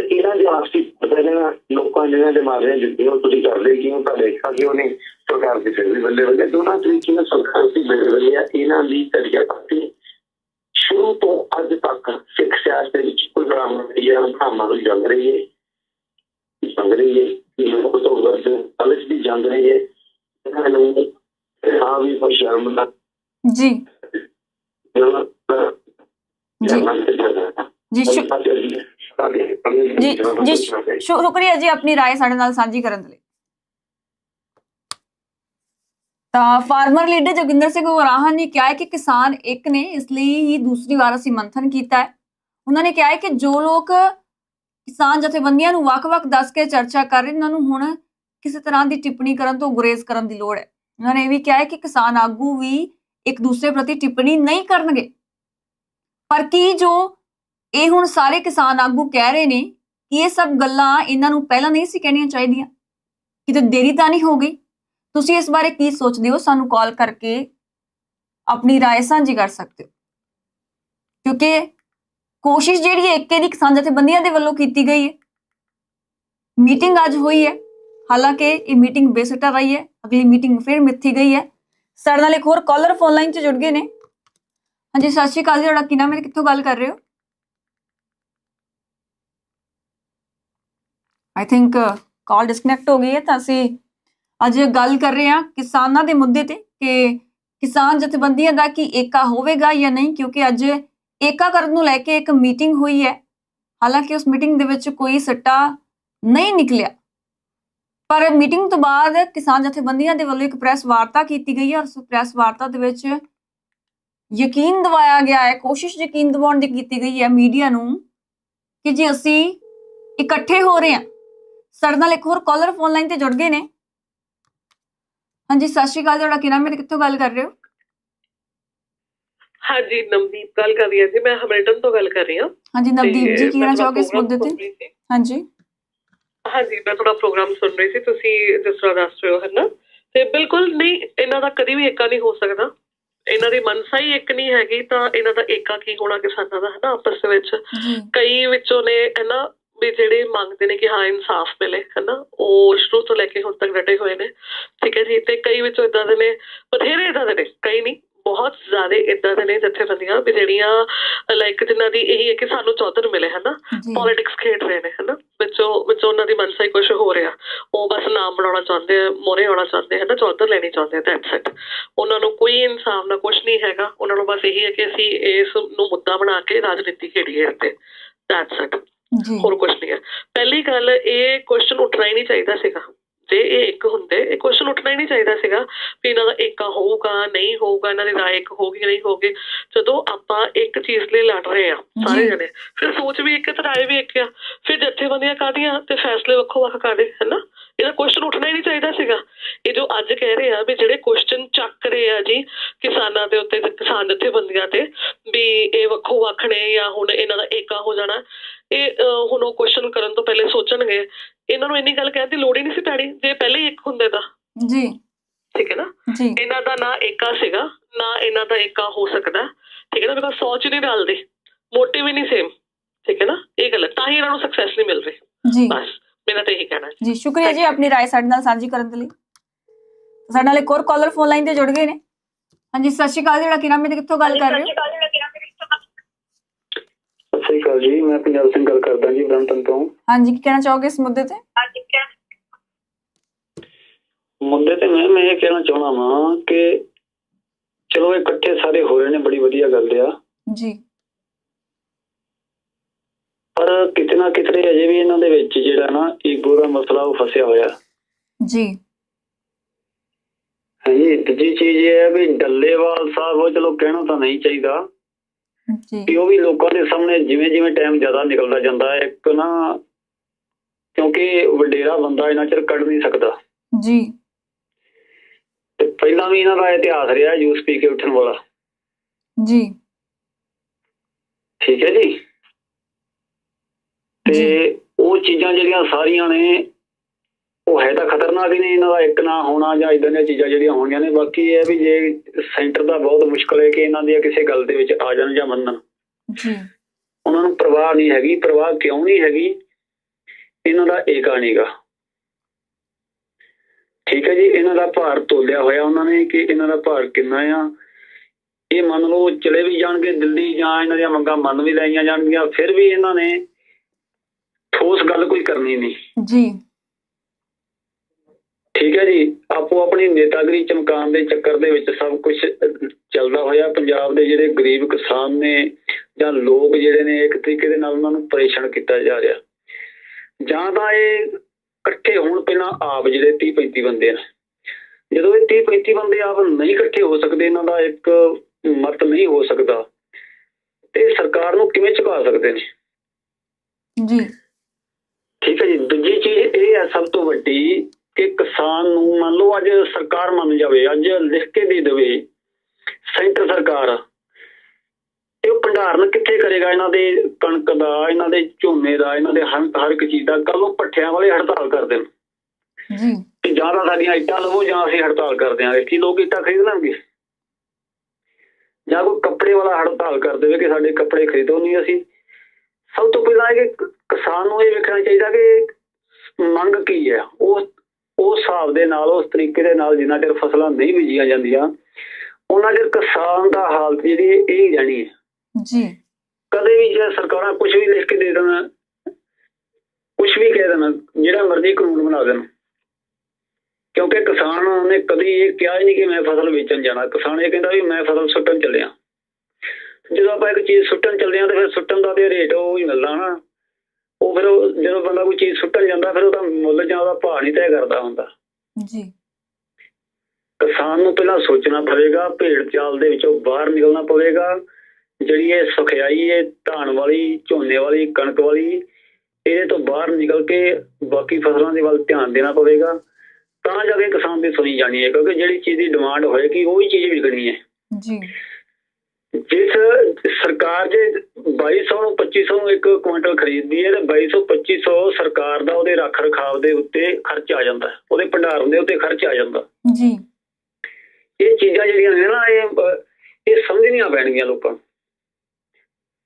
ਇਹਨਾਂ ਦੇ ਆਪਸੀ ਪਤਾ ਨਾ ਲੋਕਾਂ ਜਿਹਨਾਂ ਦੇ ਮਾਰੇ ਜਿੱਦੇ ਉਹ ਤੁਸੀਂ ਕਰਦੇ ਕਿਉਂ ਤਾਂ ਦੇਖਾ ਕਿ ਉਹਨੇ ਸਰਕਾਰ ਦੇ ਫਿਰ ਵੀ ਬੱਲੇ ਬੱਲੇ ਦੋਨਾਂ ਤਰੀਕੇ ਨਾਲ ਸਰਕਾਰ ਦੀ ਬੱਲੇ ਬੱਲੇ ਆ। ਇਹਨਾਂ ਦੀ ਤਰੀਕਾ ਪਾਤੀ ਸ਼ੁਰੂ ਤੋਂ ਅੱਜ ਤੱਕ ਸਿੱਖ ਸਿਆਸਤ ਵਿੱਚ ਕੋਈ ਬ੍ਰਾਹਮਣ ਦੀ ਜਾਂ ਬ੍ਰਾਹਮਣ ਦੀ ਜੰਗ ਰਹੀ ਹੈ। ਜੰਗ ਰਹੀ ਹੈ? ਲੋਕ ਤੋਂ ਵਰਦ ਅਲਸ ਦੀ ਜੰਗ ਰਹੀ ਹੈ? ਇਹਨਾਂ ਨੂੰ ਹਾਂ ਵੀ ਕੋਈ ਸ਼ਰਮ ਨਾ ਜੀ। ਜੀ। ਜੀ ਸ਼ੁ- ਜੀ ਜੀ ਸ਼ੁ- ਸ਼ੁ- ਸ਼ੁਕਰੀਆ ਜੀ ਆਪਣੀ رائے ਸਾਡੇ ਨਾਲ ਸਾਂਝੀ ਕਰਨ ਦੇ ਲਈ ਤਾਂ ਫਾਰਮਰ ਲੀਡਰ ਜੋਗਿੰਦਰ ਸਿੰਘ ਉਰਾਹਾਂ ਨੇ ਕਿਹਾ ਹੈ ਕਿ ਕਿਸਾਨ ਇੱਕ ਨੇ ਇਸ ਲਈ ਹੀ ਦੂਸਰੀ ਵਾਰ ਅਸੀਂ ਮੰਥਨ ਕੀਤਾ ਹੈ ਉਹਨਾਂ ਨੇ ਕਿਹਾ ਹੈ ਕਿ ਜੋ ਲੋਕ ਕਿਸਾਨ ਜਥੇਬੰਦੀਆਂ ਨੂੰ ਵੱਖ-ਵੱਖ ਦੱਸ ਕੇ ਚਰਚਾ ਕਰ ਰਹੇ ਉਹਨਾਂ ਨੂੰ ਹੁਣ ਕਿਸੇ ਤਰ੍ਹਾਂ ਦੀ ਟਿੱਪਣੀ ਕਰਨ ਤੋਂ ਗੁਰੇਜ਼ ਕਰਨ ਦੀ ਲੋੜ ਹੈ ਉਹਨਾਂ ਨੇ ਇਹ ਵੀ ਕਿਹਾ ਹੈ ਕਿ ਕਿਸਾਨ ਆਗੂ ਵੀ ਇੱਕ ਦੂਸਰੇ ਪ੍ਰਤੀ ਟਿੱਪਣੀ ਨਹੀਂ ਕਰਨਗੇ ਪਰ ਕੀ ਜੋ ਇਹ ਹੁਣ ਸਾਰੇ ਕਿਸਾਨ ਆਗੂ ਕਹਿ ਰਹੇ ਨੇ ਕਿ ਇਹ ਸਭ ਗੱਲਾਂ ਇਹਨਾਂ ਨੂੰ ਪਹਿਲਾਂ ਨਹੀਂ ਸੀ ਕਹਿਣੀਆਂ ਚਾਹੀਦੀਆਂ ਕਿਤੇ ਦੇਰੀ ਤਾਂ ਨਹੀਂ ਹੋ ਗਈ ਤੁਸੀਂ ਇਸ ਬਾਰੇ ਕੀ ਸੋਚਦੇ ਹੋ ਸਾਨੂੰ ਕਾਲ ਕਰਕੇ ਆਪਣੀ رائے ਸਾਂਝੀ ਕਰ ਸਕਦੇ ਹੋ ਕਿਉਂਕਿ ਕੋਸ਼ਿਸ਼ ਜਿਹੜੀ ਹੈ ਏਕੇ ਦੀ ਕਿਸਾਨ ਜਥੇਬੰਦੀਆਂ ਦੇ ਵੱਲੋਂ ਕੀਤੀ ਗਈ ਹੈ ਮੀਟਿੰਗ ਅੱਜ ਹੋਈ ਹੈ ਹਾਲਾਂਕਿ ਇਹ ਮੀਟਿੰਗ ਬੇਸਿੱਟਾ ਰਹੀ ਹੈ ਅਗਲੀ ਮੀਟਿੰਗ ਫਿਰ ਮਿੱਥੀ ਗਈ ਹੈ ਸਾਡੇ ਨਾਲ ਇੱਕ ਹੋਰ ਕਾਲਰ ਫੋਨ ਲਾਈਨ 'ਚ ਜੁੜ ਗਏ ਨੇ ਹਾਂਜੀ ਸਤਿ ਸ਼੍ਰੀ ਅਕਾਲ ਜੀ ਤੁਹਾਡਾ ਕੀ ਨਾਮ ਹੈ ਤੇ ਕਿੱਥੋਂ ਗੱਲ ਕਰ ਰਹੇ ਹੋ ਆਈ ਥਿੰਕ ਕਾਲ ਡਿਸਕਨੈਕਟ ਹੋ ਗਈ ਹੈ ਤਾਂ ਅਸੀਂ ਅੱਜ ਗੱਲ ਕਰ ਰਹੇ ਹਾਂ ਕਿਸਾਨਾਂ ਦੇ ਮੁੱਦੇ ਤੇ ਕਿ ਕਿਸਾਨ ਜਥੇਬੰਦੀਆਂ ਦਾ ਕੀ ਏਕਾ ਹੋਵੇਗਾ ਜਾਂ ਨਹੀਂ, ਕਿਉਂਕਿ ਅੱਜ ਏਕਾ ਕਰਨ ਨੂੰ ਲੈ ਕੇ ਇੱਕ ਮੀਟਿੰਗ ਹੋਈ ਹੈ। ਹਾਲਾਂਕਿ ਉਸ ਮੀਟਿੰਗ ਦੇ ਵਿੱਚ ਕੋਈ ਸੱਟਾ ਨਹੀਂ ਨਿਕਲਿਆ। ਪਰ ਮੀਟਿੰਗ ਤੋਂ ਬਾਅਦ ਕਿਸਾਨ ਜਥੇਬੰਦੀਆਂ ਦੇ ਵੱਲੋਂ ਇੱਕ ਪ੍ਰੈਸ ਵਾਰਤਾ ਕੀਤੀ ਗਈ ਹੈ ਔਰ ਉਸ ਪ੍ਰੈਸ ਵਾਰਤਾ ਦੇ ਵਿੱਚ ਯਕੀਨ ਦਿਵਾਇਆ ਗਿਆ ਹੈ, ਕੋਸ਼ਿਸ਼ ਯਕੀਨ ਦਿਵਾਉਣ ਦੀ ਕੀਤੀ ਗਈ ਹੈ ਮੀਡੀਆ ਨੂੰ ਕਿ ਜੇ ਅਸੀਂ ਇਕੱਠੇ ਹੋ ਰਹੇ ਹਾਂ ਸਾਡੇ ਨਾਲ ਇੱਕ ਹੋਰ ਕਾਲਰ ਫੋਨ ਲਾਈਨ ਤੇ ਜੁੜ ਗਏ ਨੇ। ਹਾਂਜੀ ਸਤਿ ਸ਼੍ਰੀ ਅਕਾਲ ਤੁਹਾਡਾ ਕੀ ਨਾਮ ਹੈ ਤੇ ਕਿੱਥੋਂ ਗੱਲ ਕਰ ਰਹੇ ਹੋ? ਹਾਂਜੀ ਨਵਦੀਪ ਗੱਲ ਕਰ ਰਹੀ ਹਾਂ ਜੀ ਮੈਂ ਹੈਮਿਲਟਨ ਤੋਂ ਗੱਲ ਕਰ ਰਹੀ ਹਾਂ। ਹਾਂਜੀ ਨਵਦੀਪ ਜੀ ਕੀ ਕਹਿਣਾ ਚਾਹੋਗੇ ਇਸ ਮੁੱਦੇ ਤੇ। ਹਾਂਜੀ। ਹਾਂਜੀ ਮੈਂ ਤੁਹਾਡਾ ਪ੍ਰੋਗਰਾਮ ਸੁਣ ਰਹੀ ਸੀ ਤੁਸੀਂ ਜਿਸ ਤਰ੍ਹਾਂ ਦੱਸ ਰਹੇ ਹੋ ਹੈ ਨਾ ਤੇ ਬਿਲਕੁਲ ਨਹੀਂ ਇਹਨਾਂ ਦਾ ਕਦੀ ਵੀ ਏਕਾ ਨਹੀਂ ਹੋ ਸਕਦਾ। ਇਹਨਾਂ ਦੀ ਮਨਸਾ ਹੀ ਇੱਕ ਨਹੀਂ ਹੈਗੀ ਤਾਂ ਇਹਨਾਂ ਦਾ ਏਕਾ ਕੀ ਹੋਣਾ ਕਿਸਾਨਾਂ ਦਾ ਹੈ ਨਾ ਆਪਸ ਵਿੱਚ ਕਈ ਵਿੱਚੋਂ ਨੇ ਹੈ ਨਾ ਵੀ ਜਿਹੜੇ ਮੰਗਦੇ ਨੇ ਕਿ ਹਾਂ ਇਨਸਾਫ ਮਿਲੇ ਹੈ ਨਾ ਉਹ ਸ਼ੁਰੂ ਤੋਂ ਲੈ ਕੇ ਹੁਣ ਤੱਕ ਡਟੇ ਹੋਏ ਨੇ। ਠੀਕ ਹੈ ਜੀ? ਤੇ ਕਈ ਵਿੱਚੋਂ ਇਦਾਂ ਦੇ ਨੇ ਬਥੇਰੇ ਇਦਾਂ ਦੇ ਨੇ ਕਈ ਨਹੀਂ ਬਹੁਤ ਜ਼ਿਆਦਾ ਇਦਾਂ ਦੇ ਨੇ ਜਥੇਬੰਦੀਆਂ ਵੀ ਜਿਹੜੀਆਂ ਲਾਈਕ ਜਿਨ੍ਹਾਂ ਦੀ ਇਹੀ ਹੈ ਕਿ ਸਾਨੂੰ ਚੌਧਰ ਮਿਲੇ ਹੈ ਨਾ ਜੀ। ਪੋਲਿਟਿਕਸ ਖੇਡ ਰਹੇ ਨੇ ਹਨਾ? ਵਿੱਚੋਂ ਵਿੱਚੋਂ ਉਹਨਾਂ ਦੀ ਮਨਸਾ ਹੀ ਕੁਝ ਹੋ ਰਿਹਾ। ਉਹ ਬਸ ਨਾਮ ਬਣਾਉਣਾ ਚਾਹੁੰਦੇ ਆ ਮੋਰੇ ਆਉਣਾ ਚਾਹੁੰਦੇ ਹਨ? ਚੌਧਰ ਲੈਣੀ ਚਾਹੁੰਦੇ ਆ ਦੈਟਸ ਇਟ ਉਹਨਾਂ ਨੂੰ ਕੋਈ ਇਨਸਾਫ ਨਾ ਕੁਝ ਨਹੀਂ ਹੈਗਾ। ਉਹਨਾਂ ਨੂੰ ਬਸ ਇਹੀ ਹੈ ਕਿ ਅਸੀਂ ਇਸ ਨੂੰ ਮੁੱਦਾ ਬਣਾ ਕੇ ਰਾਜਨੀਤੀ ਖੇਡੀਏ ਇੱਥੇ। ਦੈਟਸ ਇਟ ਹੋਰ ਕੁਝ ਨਹੀਂ ਹੈ। ਪਹਿਲੀ ਗੱਲ ਇਹ ਕੁਐਸਚਨ ਉੱਠਣਾ ਹੀ ਨਹੀਂ ਚਾਹੀਦਾ ਸੀਗਾ। ਜੇ ਇਹ ਇੱਕ ਹੁੰਦੇ ਇਹ ਕੁਐਸਚਨ ਉੱਠਣਾ ਹੀ ਨਹੀਂ ਚਾਹੀਦਾ ਸੀਗਾ ਵੀ ਇਹਨਾਂ ਦਾ ਏਕਾ ਹੋਊਗਾ ਨਹੀਂ ਹੋਊਗਾ ਇਹਨਾਂ ਦੀ ਰਾਏ ਇੱਕ ਹੋਊਗੀ ਨਹੀਂ ਹੋਊਗੀ ਜਦੋਂ ਆਪਾਂ ਇੱਕ ਚੀਜ਼ ਲਈ ਲੜ ਰਹੇ ਆ ਸਾਰੇ। ਜਣੇ ਫਿਰ ਸੋਚ ਵੀ ਇੱਕ ਤੇ ਰਾਏ ਵੀ ਇੱਕ ਆ ਫਿਰ ਜਥੇਬੰਦੀਆਂ ਕਾਹਦੀਆਂ ਤੇ ਫੈਸਲੇ ਵੱਖੋ ਵੱਖ ਕਾਹਦੇ ਹੈਨਾ? ਇਹਦਾ ਕੁਐਸਚਨ ਉੱਠਣਾ ਹੀ ਨਹੀਂ ਚਾਹੀਦਾ ਸੀਗਾ। ਇਹ ਜੋ ਅੱਜ ਕਹਿ ਰਹੇ ਆ ਵੀ ਜਿਹੜੇ ਕੁਐਸਚਨ ਚੱਕ ਰਹੇ ਆ ਜੀ ਕਿਸਾਨਾਂ ਦੇ ਉੱਤੇ ਤੇ ਕਿਸਾਨ ਜਥੇਬੰਦੀਆਂ ਤੇ ਵੀ ਇਹ ਵੱਖੋ ਵੱਖ ਨੇ ਜਾਂ ਹੁਣ ਇਹਨਾਂ ਦਾ ਏਕਾ ਹੋ ਜਾਣਾ ਇਹ ਹੁਣ ਉਹ ਕੁਐਸਚਨ ਕਰਨ ਤੋਂ ਪਹਿਲੇ ਸੋਚਣਗੇ ਇਹਨਾਂ ਨੂੰ ਇੰਨੀ ਗੱਲ ਕਹਿਣ ਦੀ ਲੋੜ ਹੀ ਨਹੀਂ ਸੀ ਪੈਣੀ ਜੇ ਪਹਿਲੇ ਹੀ ਇੱਕ ਹੁੰਦੇ ਤਾਂ। ਜੀ। ਠੀਕ ਹੈ ਨਾ? ਇਹਨਾਂ ਦਾ ਨਾ ਏਕਾ ਸੀਗਾ ਨਾ ਇਹਨਾਂ ਦਾ ਏਕਾ ਹੋ ਸਕਦਾ। ਠੀਕ ਹੈ ਨਾ? ਬਿਕਾਜ਼ ਸੋਚ ਨਹੀਂ ਰਲਦੀ ਮੋਟਿਵ ਹੀ ਨਹੀਂ ਸੇਮ ਠੀਕ ਹੈ ਨਾ? ਇਹ ਗੱਲ। ਤਾਂ ਹੀ ਇਹਨਾਂ ਨੂੰ ਸਕਸੈਸ ਨਹੀਂ ਮਿਲ ਰਹੀ। ਜੀ। ਬਸ ਮੇਰਾ ਤਾਂ ਇਹੀ ਕਹਿਣਾ ਹੈ। ਜੀ ਸ਼ੁਕਰੀਆ ਜੀ ਆਪਣੀ ਰਾਏ ਸਾਡੇ ਨਾਲ ਸਾਂਝੀ ਕਰਨ ਦੇ ਲਈ। ਸਾਡੇ ਨਾਲ ਇੱਕ ਹੋਰ ਕਾਲਰ ਫੋਨ ਲਾਈਨ ਤੇ ਜੁੜ ਗਏ ਨੇ। ਹਾਂਜੀ ਸਤਿ ਸ਼੍ਰੀ ਅਕਾਲ ਜਿਹੜਾ ਕੀ ਨਾਮ ਹੈ ਤੇ ਕਿੱਥੋਂ ਗੱਲ ਕਰ ਰਹੇ ਹੋ? ਅਕਾਲ ਜੀ ਮੈਂ ਪੰਜਾਬ ਸਿੰਘ ਗੱਲ ਕਰਦਾ ਜੀ ਬ੍ਰਹਮਟਨ ਤੋਂ। ਹਾਂਜੀ ਕੀ ਕਹਿਣਾ ਚਾਹੋਗੇ ਇਸ ਮੁੱਦੇ ਤੇ? ਮੁੱਦੇ ਤੇ ਮੈਂ ਮੈਂ ਇਹ ਕਹਿਣਾ ਚਾਹਣਾ ਵਾਂ ਕਿ ਚਲੋ ਇਕੱਠੇ ਸਾਰੇ ਹੋ ਰਹੇ ਨੇ ਬੜੀ ਵਧੀਆ ਗੱਲ ਆ। ਜੀ। ਪਰ ਕਿਤੇ ਨਾ ਕਿਤੇ ਅਜੇ ਵੀ ਇਹਨਾਂ ਦੇ ਵਿੱਚ ਜਿਹੜਾ ਨਾ ਈਗੋ ਦਾ ਮਸਲਾ ਉਹ ਫਸਿਆ ਹੋਇਆ। ਜੀ। ਹਾਂਜੀ ਦੂਜੀ ਚੀਜ਼ ਇਹ ਹੈ ਵੀ ਡੱਲੇਵਾਲ ਸਾਹਿਬ ਉਹ ਚਲੋ ਕਹਿਣਾ ਤਾਂ ਨਹੀਂ ਚਾਹੀਦਾ। ਕਿ ਉਹ ਵੀ ਲੋਕਾਂ ਦੇ ਸਾਹਮਣੇ ਜਿਵੇਂ ਜਿਵੇਂ ਟਾਈਮ ਜ਼ਿਆਦਾ ਨਿਕਲਦਾ ਜਾਂਦਾ ਹੈ ਇੱਕ ਨਾ ਕਿਉਂਕਿ ਵਡੇਰਾ ਬੰਦਾ ਇਹਨਾਂ ਚਿਰ ਕੱਢ ਨਹੀਂ ਸਕਦਾ। ਜੀ। ਤੇ ਪਹਿਲਾਂ ਵੀ ਇਹਨਾਂ ਦਾ ਇਤਿਹਾਸ ਰਿਹਾ ਪੀ ਕੇ ਉੱਠਣ ਵਾਲਾ। ਜੀ। ਠੀਕ ਹੈ ਜੀ। ਤੇ ਉਹ ਚੀਜ਼ਾਂ ਜਿਹੜੀਆਂ ਸਾਰੀਆਂ ਨੇ ਉਹ ਹੈ ਤਾਂ ਖਤਰਨਾਕ ਹੀ ਨੇ ਇਹਨਾਂ ਦਾ ਇੱਕ ਨਾ ਹੋਣਾ ਜਾਂ ਇਦਾਂ ਦੀਆਂ ਚੀਜ਼ਾਂ ਜਿਹੜੀਆਂ ਹੋਣੀਆਂ ਨੇ ਬਾਕੀ ਇਹ ਹੈ ਵੀ ਜੇ ਸੈਂਟਰ ਦਾ ਬਹੁਤ ਮੁਸ਼ਕਲ ਹੈ ਕਿ ਇਹਨਾਂ ਦੀ ਕਿਸੇ ਗੱਲ ਦੇ ਵਿੱਚ ਆ ਜਾਣ ਜਾਂ ਮੰਨਣ। ਜੀ। ਉਹਨਾਂ ਨੂੰ ਪਰਵਾਹ ਨਹੀਂ ਹੈਗੀ ਪਰਵਾਹ ਕਿਉਂ ਨਹੀਂ ਹੈਗੀ? ਇਹਨਾਂ ਦਾ ਏਕਾ ਨਹੀਂਗਾ ਠੀਕ ਹੈ ਜੀ ਇਹਨਾਂ ਦਾ ਭਾਰ ਤੋਲਿਆ ਹੋਇਆ ਉਹਨਾਂ ਨੇ ਕਿ ਇਹਨਾਂ ਦਾ ਭਾਰ ਕਿੰਨਾ ਆ? ਇਹ ਮੰਨ ਲਓ ਚਲੇ ਵੀ ਜਾਣਗੇ ਦਿੱਲੀ ਜਾਂ ਇਹਨਾਂ ਦੀਆਂ ਮੰਗਾਂ ਮੰਨ ਵੀ ਲਈਆਂ ਜਾਣਗੀਆਂ ਫਿਰ ਵੀ ਇਹਨਾਂ ਨੇ ਠੋਸ ਗੱਲ ਕੋਈ ਕਰਨੀ ਨਹੀਂ। ਜੀ। ਠੀਕ ਹੈ ਜੀ ਆਪੋ ਆਪਣੀ ਨੇਤਾਗਰੀ ਚਮਕਾਉਣ ਦੇ ਚੱਕਰ ਦੇ ਵਿੱਚ ਸਭ ਕੁਝ ਚੱਲਦਾ ਹੋਇਆ ਪੰਜਾਬ ਦੇ ਜਿਹੜੇ ਗਰੀਬ ਕਿਸਾਨ ਨੇ ਜਾਂ ਲੋਕ ਜਿਹੜੇ ਨੇ ਇੱਕ ਤਰੀਕੇ ਦੇ ਨਾਲ ਉਹਨਾਂ ਨੂੰ ਪਰੇਸ਼ਾਨ ਕੀਤਾ ਜਾ ਰਿਹਾ। ਜਾਂ ਤਾਂ ਇਹ ਇਕੱਠੇ ਹੋਣ ਪਹਿਲਾਂ ਆਪ ਜਿਹੜੇ 30 35 ਬੰਦੇ ਨੇ ਜਦੋਂ ਇਹ 30 35 ਬੰਦੇ ਆਪ ਨਹੀਂ ਇਕੱਠੇ ਹੋ ਸਕਦੇ ਇਹਨਾਂ ਦਾ ਇੱਕ ਮਤ ਨਹੀਂ ਹੋ ਸਕਦਾ ਤੇ ਸਰਕਾਰ ਨੂੰ ਕਿਵੇਂ ਝੁਕਾ ਸਕਦੇ ਨੇ? ਜੀ। ਠੀਕ ਹੈ ਜੀ ਦੂਜੀ ਚੀਜ਼ ਇਹ ਹੈ ਸਭ ਤੋਂ ਵੱਡੀ ਕਿ ਕਿਸਾਨ ਨੂੰ ਮੰਨ ਲਓ ਅੱਜ ਸਰਕਾਰ ਮੰਨ ਜਾਵੇ ਅੱਜ ਲਿਖ ਕੇ ਦੇ ਦੇਵੇ ਸੈਂਟਰ ਸਰਕਾਰ ਤੇ ਉਹ ਭੰਡਾਰਨ ਕਿੱਥੇ ਕਰੇਗਾ ਇਹਨਾਂ ਦੇ ਕਣਕ ਦਾ ਇਹਨਾਂ ਦੇ ਝੋਨੇ ਦਾ ਇਹਨਾਂ ਦੇ ਹਰ ਹਰ ਇੱਕ ਚੀਜ਼ ਦਾ ਕੱਲ ਨੂੰ ਪੱਠਿਆਂ ਵਾਲੇ ਹੜਤਾਲ ਕਰ ਦੇਣ। ਜੀ। ਕਿ ਜਾਂ ਤਾਂ ਸਾਡੀਆਂ ਇੱਟਾਂ ਲਵੋ ਜਾਂ ਅਸੀਂ ਹੜਤਾਲ ਕਰਦੇ ਹਾਂ ਕੀ ਲੋਕ ਇੱਟਾਂ ਖਰੀਦ ਲੈਣਗੇ। ਜਾਂ ਕੋਈ ਕੱਪੜੇ ਵਾਲਾ ਹੜਤਾਲ ਕਰ ਦੇਵੇ ਕਿ ਸਾਡੇ ਕੱਪੜੇ ਖਰੀਦੋ ਨਹੀਂ ਅਸੀਂ। ਸਭ ਤੋਂ ਪਹਿਲਾਂ ਇਹ ਕਿ ਕਿਸਾਨ ਨੂੰ ਇਹ ਵੇਖਣਾ ਚਾਹੀਦਾ ਕਿ ਮੰਗ ਕੀ ਹੈ ਉਸ ਉਸ ਹਿਸਾਬ ਦੇ ਨਾਲ ਉਸ ਤਰੀਕੇ ਦੇ ਨਾਲ ਜਿੰਨਾ ਚਿਰ ਫਸਲਾਂ ਨਹੀਂ ਬੀਜੀਆਂ ਜਾਂਦੀਆਂ ਉਹਨਾਂ ਚਿਰ ਕਿਸਾਨ ਦਾ ਹਾਲਤ ਜਿਹੜੀ ਇਹ ਹੀ ਜਾਣੀ ਹੈ। ਜੀ। ਕਦੇ ਵੀ ਜੇ ਸਰਕਾਰਾਂ ਕੁਝ ਵੀ ਲਿਖ ਕੇ ਦੇ ਦੇਣ ਕੁਝ ਵੀ ਕਹਿ ਦੇਣ ਜਿਹੜਾ ਮਰਜ਼ੀ ਕਾਨੂੰਨ ਬਣਾ ਦੇਣ। ਕਿਉਂਕਿ ਕਿਸਾਨ ਨੇ ਕਦੀ ਇਹ ਕਿਹਾ ਹੀ ਨਹੀਂ ਕਿ ਮੈਂ ਫਸਲ ਵੇਚਣ ਜਾਣਾ। ਕਿਸਾਨ ਇਹ ਕਹਿੰਦਾ ਵੀ ਮੈਂ ਫਸਲ ਸੁੱਟਣ ਚੱਲਿਆ। ਜਦੋਂ ਆਪਾਂ ਇੱਕ ਚੀਜ਼ ਸੁੱਟਣ ਚੱਲਦੇ ਹਾਂ ਤੇ ਫਿਰ ਸੁੱਟਣ ਦਾ ਤੇ ਰੇਟ ਉਹ ਹੀ ਮਿਲਦਾ ਨਾ। ਉਹ ਫਿਰ ਜਦੋਂ ਬੰਦਾ ਕੋਈ ਚੀਜ਼ ਸੁੱਟਣ ਜਾਂਦਾ ਫਿਰ ਉਹਦਾ ਮੁੱਲ ਜਾਂ ਉਹਦਾ ਭਾਅ ਨਹੀਂ ਤੈਅ ਕਰਦਾ ਹੁੰਦਾ। ਜੀ। ਕਿਸਾਨ ਨੂੰ ਪਹਿਲਾਂ ਸੋਚਣਾ ਪਵੇਗਾ ਭੇਡ ਚਾਲ ਦੇ ਵਿੱਚੋਂ ਬਾਹਰ ਨਿਕਲਣਾ ਪਵੇਗਾ ਜਿਹੜੀ ਇਹ ਸੁਖਿਆਈ ਹੈ ਧਾਨ ਵਾਲੀ ਝੋਨੇ ਵਾਲੀ ਕਣਕ ਵਾਲੀ ਇਹਦੇ ਤੋਂ ਬਾਹਰ ਨਿਕਲ ਕੇ ਬਾਕੀ ਫਸਲਾਂ ਦੇ ਵੱਲ ਧਿਆਨ ਦੇਣਾ ਪਵੇਗਾ। ਤਾਂ ਜਾ ਕੇ ਕਿਸਾਨ ਦੀ ਸੁਣੀ ਜਾਣੀ ਹੈ ਕਿਉਂਕਿ ਜਿਹੜੀ ਚੀਜ਼ ਦੀ ਡਿਮਾਂਡ ਹੋਏਗੀ ਉਹੀ ਚੀਜ਼ ਵਿਕਣੀ ਹੈ। ਜੀ। ਜਿਸ ਸਰਕਾਰ ਜੇ 2200 ਨੂੰ 2500 ਨੂੰ ਇੱਕ ਕੁਇੰਟਲ ਖਰੀਦਦੀ ਹੈ ਤੇ 2200 2500 ਸਰਕਾਰ ਦਾ ਉਹਦੇ ਰੱਖ ਰਖਾਵ ਦੇ ਉੱਤੇ ਖਰਚ ਆ ਜਾਂਦਾ। ਉਹਦੇ ਭੰਡਾਰਨ ਦੇ ਉੱਤੇ ਖਰਚ ਆ ਜਾਂਦਾ। ਜੀ। ਇਹ ਚੀਜ਼ਾਂ ਜਿਹੜੀਆਂ ਨੇ ਨਾ ਇਹ ਇਹ ਸਮਝਣੀਆਂ ਪੈਣਗੀਆਂ ਲੋਕਾਂ ਨੂੰ।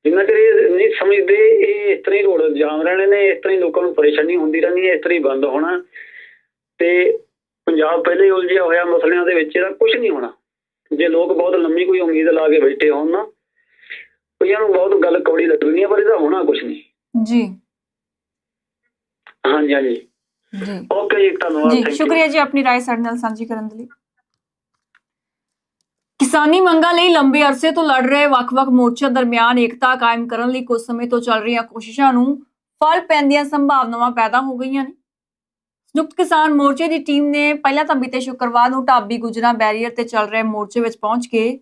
ਜਿੰਨਾ ਚਿਰ ਇਹ ਨਹੀਂ ਸਮਝਦੇ ਇਹ ਇਸ ਤਰ੍ਹਾਂ ਹੀ ਰੋਡ ਜਾਮ ਰਹਿਣੇ ਨੇ ਇਸ ਤਰ੍ਹਾਂ ਹੀ ਲੋਕਾਂ ਨੂੰ ਪਰੇਸ਼ਾਨੀ ਹੁੰਦੀ ਰਹਿਣੀ ਹੈ ਇਸ ਤਰ੍ਹਾਂ ਹੀ ਬੰਦ ਹੋਣਾ। ਤੇ ਪੰਜਾਬ ਪਹਿਲੇ ਉਲਝਿਆ ਹੋਇਆ ਮਸਲਿਆਂ ਦੇ ਵਿੱਚ ਇਹਦਾ ਕੁਝ ਨਹੀਂ ਹੋਣਾ। ਜੇ ਲੋਕ ਬਹੁਤ ਲੰਮੀ ਕੋਈ ਉਮੀਦ ਲਾ ਕੇ ਬੈਠੇ ਹੋਣ ਨਾ ਉਹਨਾਂ ਨੂੰ ਬਹੁਤ ਗੱਲ ਕੌੜੀ ਲੱਗਣੀ ਹੈ ਪਰ ਇਹਦਾ ਹੋਣਾ ਕੁਝ ਨਹੀਂ ਜੀ ਹਾਂਜੀ ਹਾਂਜੀ ਜੀ ਓਕੇ ਜੀ ਧੰਨਵਾਦ ਜੀ thank you. ਸ਼ੁਕਰੀਆ ਜੀ ਆਪਣੀ رائے ਸਾਡੇ ਨਾਲ ਸਾਂਝੀ ਕਰਨ ਦੇ ਲਈ ਕਿਸਾਨੀ ਮੰਗਾਂ ਲਈ ਲੰਬੇ ਅਰਸੇ ਤੋਂ ਲੜ ਰਹੇ ਵੱਖ-ਵੱਖ ਮੋਰਚਿਆਂ ਦਰਮਿਆਨ ਏਕਤਾ ਕਾਇਮ ਕਰਨ ਲਈ ਕੁਝ ਸਮੇਂ ਤੋਂ ਚੱਲ ਰਹੀਆਂ ਕੋਸ਼ਿਸ਼ਾਂ ਨੂੰ ਫਲ ਪੈਣ ਦੀਆਂ ਸੰਭਾਵਨਾਵਾਂ ਪੈਦਾ ਹੋ ਗਈਆਂ ਨੇ ਸੰਯੁਕਤ ਕਿਸਾਨ ਮੋਰਚੇ ਦੀ ਟੀਮ ਨੇ ਪਹਿਲਾਂ ਤਾਂ ਬੀਤੇ ਸ਼ੁੱਕਰਵਾਰ ਨੂੰ ਢਾਬੀ ਗੁਜਰਾ ਬੈਰੀਅਰ ਤੇ ਚੱਲ ਰਹੇ ਮੋਰਚੇ ਵਿੱਚ ਪਹੁੰਚ ਕੇ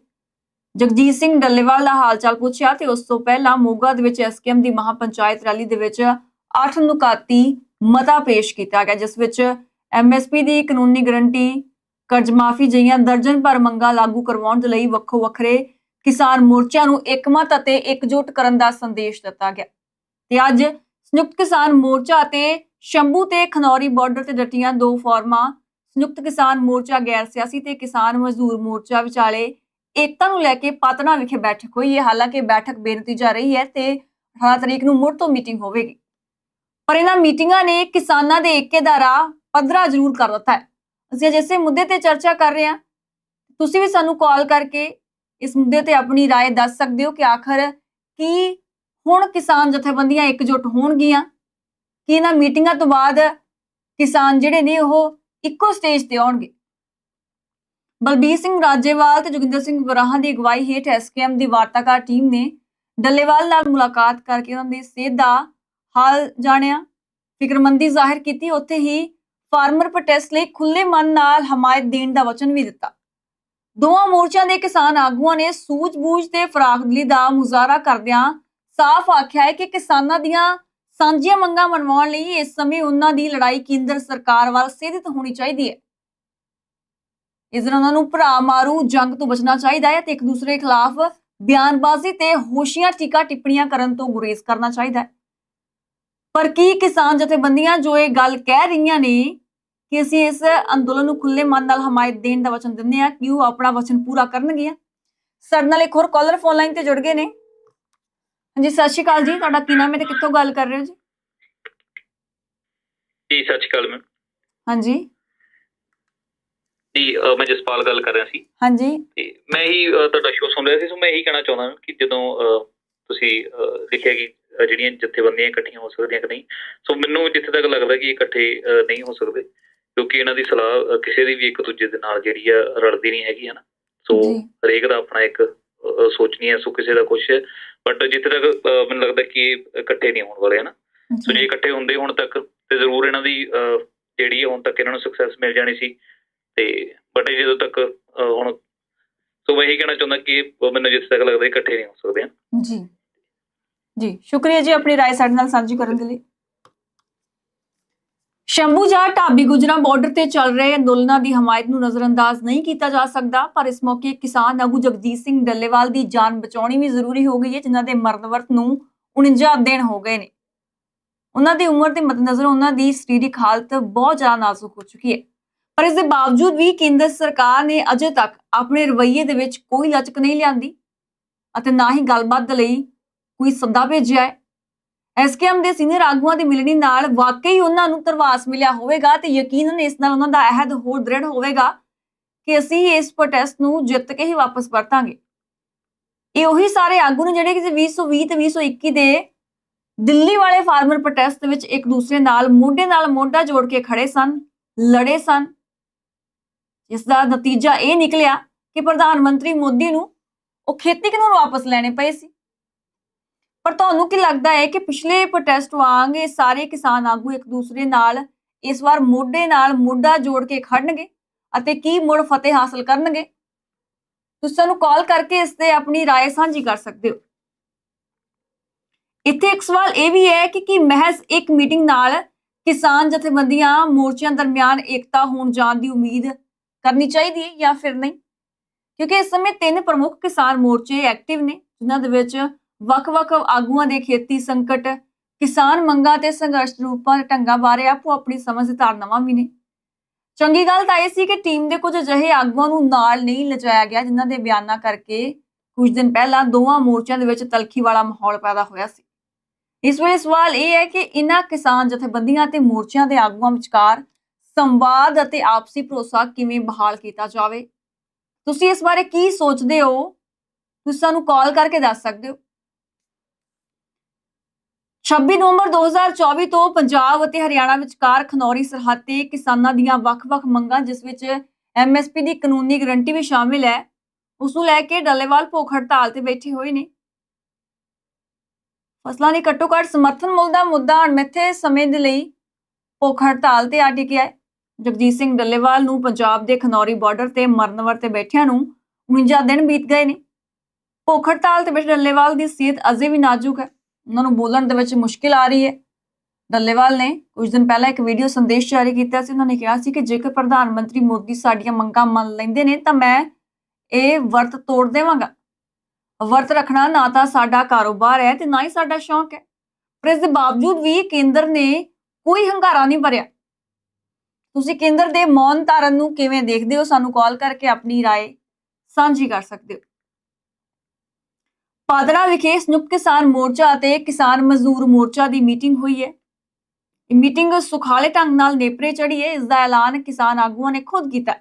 ਜਗਜੀਤ ਸਿੰਘ ਡੱਲੇਵਾਲ ਦਾ ਹਾਲਚਾਲ ਪੁੱਛਿਆ ਤੇ ਉਸ ਤੋਂ ਪਹਿਲਾਂ ਮੋਗਾ ਦੇ ਵਿੱਚ ਐਸਕੇਐਮ ਦੀ ਮਹਾਪੰਚਾਇਤ ਰੈਲੀ ਦੇ ਵਿੱਚ ਅੱਠ ਨੁਕਾਤੀ ਮਤਾ ਪੇਸ਼ ਕੀਤਾ ਗਿਆ, ਜਿਸ ਵਿੱਚ ਐਮਐਸਪੀ ਦੀ ਕਾਨੂੰਨੀ ਗਰੰਟੀ, ਕਰਜ਼ ਮਾਫੀ ਜਿਹੀਆਂ ਦਰਜਨ ਭਰ ਮੰਗਾਂ ਲਾਗੂ ਕਰਵਾਉਣ ਦੇ ਲਈ ਵੱਖੋ ਵੱਖਰੇ ਕਿਸਾਨ ਮੋਰਚਿਆਂ ਨੂੰ ਇਕਮਤ ਅਤੇ ਇਕਜੁੱਟ ਕਰਨ ਦਾ ਸੰਦੇਸ਼ ਦਿੱਤਾ ਗਿਆ। ਤੇ ਅੱਜ ਸੰਯੁਕਤ ਕਿਸਾਨ ਮੋਰਚਾ ਅਤੇ ਸ਼ੰਭੂ ਤੇ ਖਨੌਰੀ ਬਾਰਡਰ ਤੇ ਡਟੀਆਂ ਦੋ ਫੋਰਮਾਂ ਸੰਯੁਕਤ ਕਿਸਾਨ ਮੋਰਚਾ ਗੈਰ ਸਿਆਸੀ ਤੇ ਕਿਸਾਨ ਮਜ਼ਦੂਰ ਮੋਰਚਾ ਵਿਚਾਲੇ ਏਕਤਾ ਨੂੰ ਲੈ ਕੇ ਪਾਤਨਾ ਵਿਖੇ ਬੈਠਕ ਹੋਈ ਹੈ ਹਾਲਾਂਕਿ ਬੈਠਕ ਬੇਨਤੀਜਾ ਰਹੀ ਹੈ ਤੇ 18 ਤਰੀਕ ਨੂੰ ਮੁੜ ਤੋਂ ਮੀਟਿੰਗ ਹੋਵੇਗੀ ਪਰ ਇਹਨਾਂ ਮੀਟਿੰਗਾਂ ਨੇ ਕਿਸਾਨਾਂ ਦੇ ਏਕੇ ਦਾ ਰਾਹ ਪੱਧਰਾ ਜ਼ਰੂਰ ਕਰ ਦਿੱਤਾ ਹੈ ਅਸੀਂ ਅੱਜ ਇਸੇ ਮੁੱਦੇ ਤੇ ਚਰਚਾ ਕਰ ਰਹੇ ਹਾਂ ਤੁਸੀਂ ਵੀ ਸਾਨੂੰ ਕਾਲ ਕਰਕੇ ਇਸ ਮੁੱਦੇ ਤੇ ਆਪਣੀ رائے ਦੱਸ ਸਕਦੇ ਹੋ ਕਿ ਆਖਰ ਕੀ ਹੁਣ ਕਿਸਾਨ ਜਥੇਬੰਦੀਆਂ ਇਕਜੁੱਟ ਹੋਣਗੀਆਂ ਕਿ ਇਹਨਾਂ ਮੀਟਿੰਗਾਂ ਤੋਂ ਬਾਅਦ ਕਿਸਾਨ ਜਿਹੜੇ ਨੇ ਉਹ ਇੱਕੋ ਸਟੇਜ ਤੇ ਆਉਣਗੇ। ਬਲਬੀਰ ਸਿੰਘ ਰਾਜੇਵਾਲ ਤੇ ਜੋਗਿੰਦਰ ਸਿੰਘ ਵਰਾਹਾਂ ਦੀ ਅਗਵਾਈ ਹੇਠ ਐਸਕੇਐਮ ਦੀ ਵਾਰਤਾਕਾਰ ਟੀਮ ਨੇ ਡੱਲੇਵਾਲ ਨਾਲ ਮੁਲਾਕਾਤ ਕਰਕੇ ਉਹਨਾਂ ਦੀ ਸਿਹਤ ਦਾ ਹਾਲ ਜਾਣਿਆ। ਫਿਕਰਮੰਦੀ ਜ਼ਾਹਿਰ ਕੀਤੀ, ਉੱਥੇ ਹੀ ਫਾਰਮਰ ਪ੍ਰੋਟੈਸਟ ਲਈ ਖੁੱਲੇ ਮਨ ਨਾਲ ਹਮਾਇਤ ਦੇਣ ਦਾ ਵਚਨ ਵੀ ਦਿੱਤਾ। ਦੋਵਾਂ ਮੋਰਚਿਆਂ ਦੇ ਕਿਸਾਨ ਆਗੂਆਂ ਨੇ ਸੂਝ-ਬੂਝ ਤੇ ਫਰਾਖਦਲੀ ਦਾ ਮੁਜ਼ਾਹਰਾ ਕਰਦਿਆਂ ਸਾਫ਼ ਆਖਿਆ ਹੈ ਕਿ ਕਿਸਾਨਾਂ ਦੀਆਂ ਸਾਂਝੀਆਂ ਮੰਗਾਂ ਮਨਵਾਉਣ ਲਈ ਇਸ ਸਮੇਂ ਉਹਨਾਂ ਦੀ ਲੜਾਈ ਕੇਂਦਰ ਸਰਕਾਰ ਵੱਲ ਸੇਧਿਤ ਹੋਣੀ ਚਾਹੀਦੀ ਹੈ। ਇਸ ਦੌਰਾਨ ਉਹਨਾਂ ਨੂੰ ਭਰਾ ਮਾਰੂ, ਜੰਗ ਤੋਂ ਬਚਣਾ ਚਾਹੀਦਾ ਹੈ ਤੇ ਇੱਕ ਦੂਸਰੇ ਖਿਲਾਫ ਬਿਆਨਬਾਜ਼ੀ ਤੇ ਹੋਸ਼ੀਆਂ ਟੀਕਾ ਟਿੱਪਣੀਆਂ ਕਰਨ ਤੋਂ ਗੁਰੇਜ਼ ਕਰਨਾ ਚਾਹੀਦਾ ਹੈ। ਪਰ ਕੀ ਕਿਸਾਨ ਜਥੇਬੰਦੀਆਂ ਜੋ ਇਹ ਗੱਲ ਕਹਿ ਰਹੀਆਂ ਨੇ ਕਿ ਅਸੀਂ ਇਸ ਅੰਦੋਲਨ ਨੂੰ ਖੁੱਲੇ ਮਨ ਨਾਲ ਹਮਾਇਤ ਦੇਣ ਦਾ ਵਚਨ ਦਿੰਦੇ ਆ ਕਿ ਉਹ ਆਪਣਾ ਵਚਨ ਪੂਰਾ ਕਰਨਗੀਆਂ? ਸਾਡੇ ਨਾਲ ਇੱਕ ਹੋਰ ਕਾਲਰ ਫੋਨ ਲਾਈਨ ਤੇ ਜੁੜ ਗਏ ਨੇ। ਹਾਂਜੀ ਸਤਿ ਸ਼੍ਰੀ ਅਕਾਲ ਜੀ ਤੁਹਾਡਾ ਕੀ ਨਾਮ ਹੈ ਤੇ ਕਿੱਥੋਂ ਗੱਲ ਕਰ ਰਹੇ ਹੋ ਜੀ? ਜੀ ਸਤਿ ਸ਼੍ਰੀ ਅਕਾਲ ਮੈਮ ਹਾਂਜੀ। ਜੀ ਅਹ ਮੈਂ ਜਸਪਾਲ ਗੱਲ ਕਰ ਰਿਹਾ ਸੀ। ਹਾਂਜੀ। ਤੇ ਮੈਂ ਹੀ ਤੁਹਾਡਾ ਸ਼ੋਅ ਸੁਣ ਰਿਹਾ ਸੀ ਸੋ ਮੈਂ ਇਹੀ ਕਹਿਣਾ ਚਾਹੁੰਦਾ ਕਿ ਜਦੋਂ ਅਹ, ਤੁਸੀਂ ਅਹ, ਲਿਖਿਆ ਕਿ ਅਹ, ਜਿਹੜੀਆਂ ਜਥੇਬੰਦੀਆਂ ਇਕੱਠੀਆਂ ਹੋ ਸਕਦੀਆਂ ਕਿ ਨਹੀਂ ਸੋ ਮੈਨੂੰ ਜਿੱਥੇ ਤੱਕ ਲੱਗਦਾ ਕਿ ਇਹ ਇਕੱਠੇ ਅਹ, ਨਹੀਂ ਹੋ ਸਕਦੇ ਕਿਉਂਕਿ ਇਹਨਾਂ ਦੀ ਸਲਾਹ ਅਹ, ਕਿਸੇ ਦੀ ਵੀ ਇੱਕ ਦੂਜੇ ਦੇ ਨਾਲ ਜਿਹੜੀ ਆ ਰਲਦੀ ਨਹੀਂ ਹੈਗੀ ਹਨਾ। ਸੋ ਜੀ। ਹਰੇਕ ਦਾ ਆਪਣਾ ਇੱਕ ਅਹ, ਸੋਚ ਨਹੀਂ ਹੈ ਸੋ ਕਿਸੇ ਦਾ ਕੁਝ ਬਟ ਜਿੱਥੇ ਤੱਕ ਅਹ, ਮੈਨੂੰ ਲੱਗਦਾ ਕਿ ਇਹ ਇਕੱਠੇ ਨਹੀਂ ਹੋਣ ਵਾਲੇ ਹਨਾ ਸੋ ਜੇ ਇਕੱਠੇ ਹੁੰਦੇ ਹੁਣ ਤੱਕ ਤੇ ਜ਼ਰੂਰ ਇਹਨਾਂ ਦੀ ਅਹ, ਜਿਹੜੀ ਹੈ ਹੁਣ ਤੱਕ ਇਹਨਾਂ ਨੂੰ ਸਕਸੈਸ ਮਿਲ ਜਾਣੀ ਸੀ ਤੇ ਬਟ ਜਦੋਂ ਤੱਕ ਅਹ, ਹੁਣ ਸੋ ਮੈਂ ਇਹੀ ਕਹਿਣਾ ਚਾਹੁੰਦਾ ਕਿ ਇਹ ਮੈਨੂੰ ਜਿੱਥੇ ਤੱਕ ਲੱਗਦਾ ਇਕੱਠੇ ਨਹੀਂ ਹੋ ਸਕਦੇ ਹਨ ਜੀ ਜੀ ਸ਼ੁਕਰੀਆ ਜੀ ਆਪਣੀ رائے ਸਾਡੇ ਨਾਲ ਸਾਂਝੀ ਕਰਨ ਦੇ ਲਈ ਸ਼ੰਭੂ ਜਾਂ ਢਾਬੀ ਗੁਜਰਾ ਬਾਰਡਰ ਤੇ ਚੱਲ ਰਹੇ ਅੰਦੋਲਨਾਂ ਦੀ ਹਮਾਇਤ ਨੂੰ ਨਜ਼ਰਅੰਦਾਜ਼ ਨਹੀਂ ਕੀਤਾ ਜਾ ਸਕਦਾ, ਪਰ ਇਸ ਮੌਕੇ ਕਿਸਾਨ ਆਗੂ ਜਗਜੀਤ ਸਿੰਘ ਡੱਲੇਵਾਲ ਦੀ ਜਾਨ ਬਚਾਉਣੀ ਵੀ ਜ਼ਰੂਰੀ ਹੋ ਗਈ ਹੈ, ਜਿਨ੍ਹਾਂ ਦੇ ਮਰਨ ਵਰਤ ਨੂੰ 49 ਦਿਨ ਹੋ ਗਏ ਨੇ। ਉਹਨਾਂ ਦੀ ਉਮਰ ਦੇ ਮੱਦੇਨਜ਼ਰ ਉਹਨਾਂ ਦੀ ਸਰੀਰਕ ਹਾਲਤ ਬਹੁਤ ਜ਼ਿਆਦਾ ਨਾਜ਼ੁਕ ਹੋ ਚੁੱਕੀ ਹੈ। ਪਰ ਇਸ ਦੇ ਬਾਵਜੂਦ ਵੀ ਕੇਂਦਰ ਸਰਕਾਰ ਨੇ ਅਜੇ ਤੱਕ ਆਪਣੇ ਰਵੱਈਏ ਦੇ ਵਿੱਚ ਕੋਈ ਲਚਕ ਨਹੀਂ ਲਿਆਂਦੀ ਅਤੇ ਨਾ ਹੀ ਗੱਲਬਾਤ ਦੇ ਲਈ ਕੋਈ ਸੱਦਾ ਭੇਜਿਆ ਹੈ। ਐਸਕੇਐਮ ਦੇ ਸੀਨੀਅਰ ਆਗੂਆਂ ਦੀ ਮਿਲਣੀ ਨਾਲ ਵਾਕਈ ਉਹਨਾਂ ਨੂੰ ਤਰਵਾਸ ਮਿਲਿਆ ਹੋਵੇਗਾ ਤੇ ਯਕੀਨਨ ਇਸ ਨਾਲ ਉਹਨਾਂ ਦਾ ਅਹਿਦ ਹੋਰ ਦ੍ਰਿੜ ਹੋਵੇਗਾ ਕਿ ਅਸੀਂ ਇਸ ਪ੍ਰੋਟੈਸਟ ਨੂੰ ਜਿੱਤ ਕੇ ਹੀ ਵਾਪਸ ਪਰਤਾਂਗੇ। ਇਹ ਉਹੀ ਸਾਰੇ ਆਗੂ ਨੇ ਜਿਹੜੇ ਕਿ 2020 ਤੇ 2021 ਦੇ ਦਿੱਲੀ ਵਾਲੇ ਫਾਰਮਰ ਪ੍ਰੋਟੈਸਟ ਵਿੱਚ ਇੱਕ ਦੂਸਰੇ ਨਾਲ ਮੋਢੇ ਨਾਲ ਮੋਢਾ ਜੋੜ ਕੇ ਖੜੇ ਸਨ, ਲੜੇ ਸਨ। ਇਸ ਦਾ ਨਤੀਜਾ ਇਹ ਨਿਕਲਿਆ ਕਿ ਪ੍ਰਧਾਨ ਮੰਤਰੀ ਮੋਦੀ ਨੂੰ ਉਹ ਖੇਤੀ ਕਾਨੂੰਨ ਵਾਪਸ ਲੈਣੇ ਪਏ ਸੀ। ਪਰ ਤੁਹਾਨੂੰ ਕੀ ਲੱਗਦਾ ਹੈ ਕਿ ਪਿਛਲੇ ਪ੍ਰੋਟੈਸਟ ਵਾਂਗ ਇਹ ਸਾਰੇ ਕਿਸਾਨ ਆਗੂ ਇੱਕ ਦੂਸਰੇ ਨਾਲ ਇਸ ਵਾਰ ਮੋਢੇ ਨਾਲ ਮੋਢਾ ਜੋੜ ਕੇ ਖੜਨਗੇ ਅਤੇ ਕੀ ਮੁੜ ਫਤਿਹ ਹਾਸਲ ਕਰਨਗੇ ਤੁਸੀਂ ਸਾਨੂੰ ਕਾਲ ਕਰਕੇ ਇਸ ਤੇ ਆਪਣੀ رائے ਸਾਂਝੀ ਕਰ ਸਕਦੇ ਹੋ ਇੱਥੇ ਇੱਕ ਸਵਾਲ ਇਹ ਵੀ ਹੈ ਕਿ ਕੀ ਮਹਿਜ਼ ਇੱਕ ਮੀਟਿੰਗ ਨਾਲ ਕਿਸਾਨ ਜਥੇਬੰਦੀਆਂ ਮੋਰਚਿਆਂ ਦਰਮਿਆਨ ਏਕਤਾ ਹੋਣ ਜਾਣ ਦੀ ਉਮੀਦ ਕਰਨੀ ਚਾਹੀਦੀ ਹੈ ਜਾਂ ਫਿਰ ਨਹੀਂ ਕਿਉਂਕਿ ਇਸ ਸਮੇਂ ਤਿੰਨ ਪ੍ਰਮੁੱਖ ਕਿਸਾਨ ਮੋਰਚੇ ਐਕਟਿਵ ਨੇ ਜਿਨ੍ਹਾਂ ਦੇ ਵਿੱਚ ਵੱਖ-ਵੱਖ ਆਗੂਆਂ ਦੇ ਖੇਤੀ ਸੰਕਟ, ਕਿਸਾਨ ਮੰਗਾਂ ਤੇ ਸੰਘਰਸ਼ ਰੂਪਾਂ ਤੇ ਢੰਗਾਂ ਬਾਰੇ ਆਪੋ ਆਪਣੀ ਸਮਝ ਤੇ ਧਾਰਨਾਵਾਂ ਵੀ ਨੇ। ਚੰਗੀ ਗੱਲ ਤਾਂ ਇਹ ਸੀ ਕਿ ਟੀਮ ਦੇ ਕੁਝ ਅਜਿਹੇ ਆਗੂਆਂ ਨੂੰ ਨਾਲ ਨਹੀਂ ਲਿਜਾਇਆ ਗਿਆ, ਜਿਨ੍ਹਾਂ ਦੇ ਬਿਆਨਾਂ ਕਰਕੇ ਕੁਝ ਦਿਨ ਪਹਿਲਾਂ ਦੋਵਾਂ ਮੋਰਚਿਆਂ ਦੇ ਵਿੱਚ ਤਲਖੀ ਵਾਲਾ ਮਾਹੌਲ ਪੈਦਾ ਹੋਇਆ ਸੀ। ਇਸ ਵੇਲੇ ਸਵਾਲ ਇਹ ਹੈ ਕਿ ਇਨ੍ਹਾਂ ਕਿਸਾਨ ਜਥੇਬੰਦੀਆਂ ਤੇ ਮੋਰਚਿਆਂ ਦੇ ਆਗੂਆਂ ਵਿਚਕਾਰ ਸੰਵਾਦ ਅਤੇ ਆਪਸੀ ਭਰੋਸਾ ਕਿਵੇਂ ਬਹਾਲ ਕੀਤਾ ਜਾਵੇ? ਤੁਸੀਂ ਇਸ ਬਾਰੇ ਕੀ ਸੋਚਦੇ ਹੋ? ਤੁਸੀਂ ਸਾਨੂੰ ਕਾਲ ਕਰਕੇ ਦੱਸ ਸਕਦੇ ਹੋ? 26 ਨਵੰਬਰ 2024 ਤੋਂ ਪੰਜਾਬ ਅਤੇ ਹਰਿਆਣਾ ਵਿਚਕਾਰ ਖਨੌਰੀ ਸਰਹੱਦ ਤੇ ਕਿਸਾਨਾਂ ਦੀਆਂ ਵੱਖ-ਵੱਖ ਮੰਗਾਂ, ਜਿਸ ਵਿੱਚ ਐਮਐਸਪੀ ਦੀ ਕਾਨੂੰਨੀ ਗਰੰਟੀ ਵੀ ਸ਼ਾਮਿਲ ਹੈ, ਉਸ ਨੂੰ ਲੈ ਕੇ ਡੱਲੇਵਾਲ ਭੁੱਖ ਹੜਤਾਲ ਤੇ ਬੈਠੇ ਹੋਏ ਨੇ। ਫਸਲਾਂ ਦੇ ਘੱਟੋ-ਘੱਟ ਸਮਰਥਨ ਮੁੱਲ ਦਾ ਮੁੱਦਾ ਅਣਮਿੱਥੇ ਸਮੇਂ ਦੇ ਲਈ ਭੁੱਖ ਹੜਤਾਲ ਤੇ ਆ ਟਿਕਿਆ ਹੈ। ਜਗਜੀਤ ਸਿੰਘ ਡੱਲੇਵਾਲ ਨੂੰ ਪੰਜਾਬ ਦੇ ਖਨੌਰੀ ਬਾਰਡਰ ਤੇ ਮਰਨਵਰ ਤੇ ਬੈਠਿਆਂ ਨੂੰ 49 ਦਿਨ ਬੀਤ ਗਏ ਨੇ। ਭੁੱਖ ਹੜਤਾਲ ਤੇ ਬੈਠੇ ਡੱਲੇਵਾਲ ਦੀ ਸਿਹਤ ਅਜੇ ਵੀ ਨਾਜ਼ੁਕ ਹੈ। ਉਹਨਾਂ ਨੂੰ ਬੋਲਣ ਦੇ ਵਿੱਚ ਮੁਸ਼ਕਿਲ ਆ ਰਹੀ ਹੈ ਡੱਲੇਵਾਲ ਨੇ ਕੁਝ ਦਿਨ ਪਹਿਲਾਂ ਇੱਕ ਵੀਡੀਓ ਸੰਦੇਸ਼ ਜਾਰੀ ਕੀਤਾ ਸੀ ਉਹਨਾਂ ਨੇ ਕਿਹਾ ਸੀ ਕਿ ਜੇਕਰ ਪ੍ਰਧਾਨ ਮੰਤਰੀ ਮੋਦੀ ਸਾਡੀਆਂ ਮੰਗਾਂ ਮੰਨ ਲੈਂਦੇ ਨੇ ਤਾਂ ਮੈਂ ਇਹ ਵਰਤ ਤੋੜ ਦੇਵਾਂਗਾ ਵਰਤ ਰੱਖਣਾ ਨਾ ਤਾਂ ਸਾਡਾ ਕਾਰੋਬਾਰ ਹੈ ਤੇ ਨਾ ਹੀ ਸਾਡਾ ਸ਼ੌਂਕ ਹੈ ਪਰ ਇਸ ਦੇ ਬਾਵਜੂਦ ਵੀ ਕੇਂਦਰ ਨੇ ਕੋਈ ਹੰਗਾਰਾ ਨਹੀਂ ਭਰਿਆ ਤੁਸੀਂ ਕੇਂਦਰ ਦੇ ਮੌਨ ਧਾਰਨ ਨੂੰ ਕਿਵੇਂ ਦੇਖਦੇ ਹੋ ਸਾਨੂੰ ਕਾਲ ਕਰਕੇ ਆਪਣੀ رائے ਸਾਂਝੀ ਕਰ ਸਕਦੇ ਹੋ ਪਾਦਰਾ ਵਿਖੇ ਸੰਯੁਕਤ ਕਿਸਾਨ ਮੋਰਚਾ ਅਤੇ ਕਿਸਾਨ ਮਜ਼ਦੂਰ ਮੋਰਚਾ ਦੀ ਮੀਟਿੰਗ ਹੋਈ ਹੈ। ਇਹ ਮੀਟਿੰਗ ਸੁਖਾਲੇ ਢੰਗ ਨਾਲ ਨੇਪਰੇ ਚੜੀ ਹੈ, ਇਸ ਦਾ ਐਲਾਨ ਕਿਸਾਨ ਆਗੂਆਂ ਨੇ ਖੁਦ ਕੀਤਾ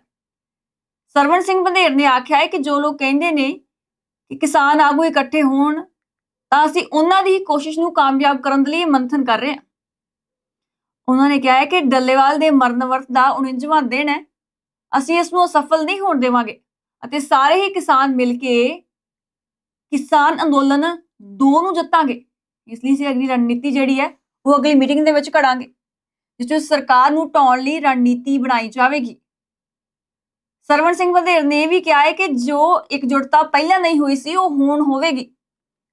ਸਰਵਣ ਸਿੰਘ ਬੰਧੇਰ ਨੇ ਆਖਿਆ ਹੈ ਕਿ ਜੋ ਲੋਕ ਕਹਿੰਦੇ ਨੇ ਕਿ ਕਿਸਾਨ ਆਗੂ ਇਕੱਠੇ ਹੋਣ, ਤਾਂ ਅਸੀਂ ਉਹਨਾਂ ਦੀ ਹੀ ਕੋਸ਼ਿਸ਼ ਨੂੰ ਕਾਮਯਾਬ ਕਰਨ ਦੇ ਲਈ ਮੰਥਨ ਕਰ ਰਹੇ ਹਾਂ। ਉਹਨਾਂ ਨੇ ਕਿਹਾ ਹੈ ਕਿ ਡੱਲੇਵਾਲ ਦੇ ਮਰਨ ਵਰਤ ਦਾ 49ਵਾਂ ਦਿਨ ਹੈ। ਅਸੀਂ ਇਸ ਨੂੰ ਅਸਫਲ ਨਹੀਂ ਹੋਣ ਦੇਵਾਂਗੇ ਅਤੇ ਸਾਰੇ ਹੀ ਕਿਸਾਨ ਮਿਲ ਕੇ ਕਿਸਾਨ ਅੰਦੋਲਨ ਦੋ ਨੂੰ ਜਿੱਤਾਂਗੇ। ਇਸ ਲਈ ਅਸੀਂ ਅਗਲੀ ਰਣਨੀਤੀ ਜਿਹੜੀ ਹੈ, ਉਹ ਅਗਲੀ ਮੀਟਿੰਗ ਦੇ ਵਿੱਚ ਘੜਾਂਗੇ ਜਿਸ ਵਿੱਚ ਸਰਕਾਰ ਨੂੰ ਢਾਉਣ ਲਈ ਰਣਨੀਤੀ ਬਣਾਈ ਜਾਵੇਗੀ। ਸਰਵਣ ਸਿੰਘ ਵਧੇਰ ਨੇ ਇਹ ਵੀ ਕਿਹਾ ਹੈ ਕਿ ਜੋ ਇਕਜੁੱਟਤਾ ਪਹਿਲਾਂ ਨਹੀਂ ਹੋਈ ਸੀ, ਉਹ ਹੁਣ ਹੋਵੇਗੀ।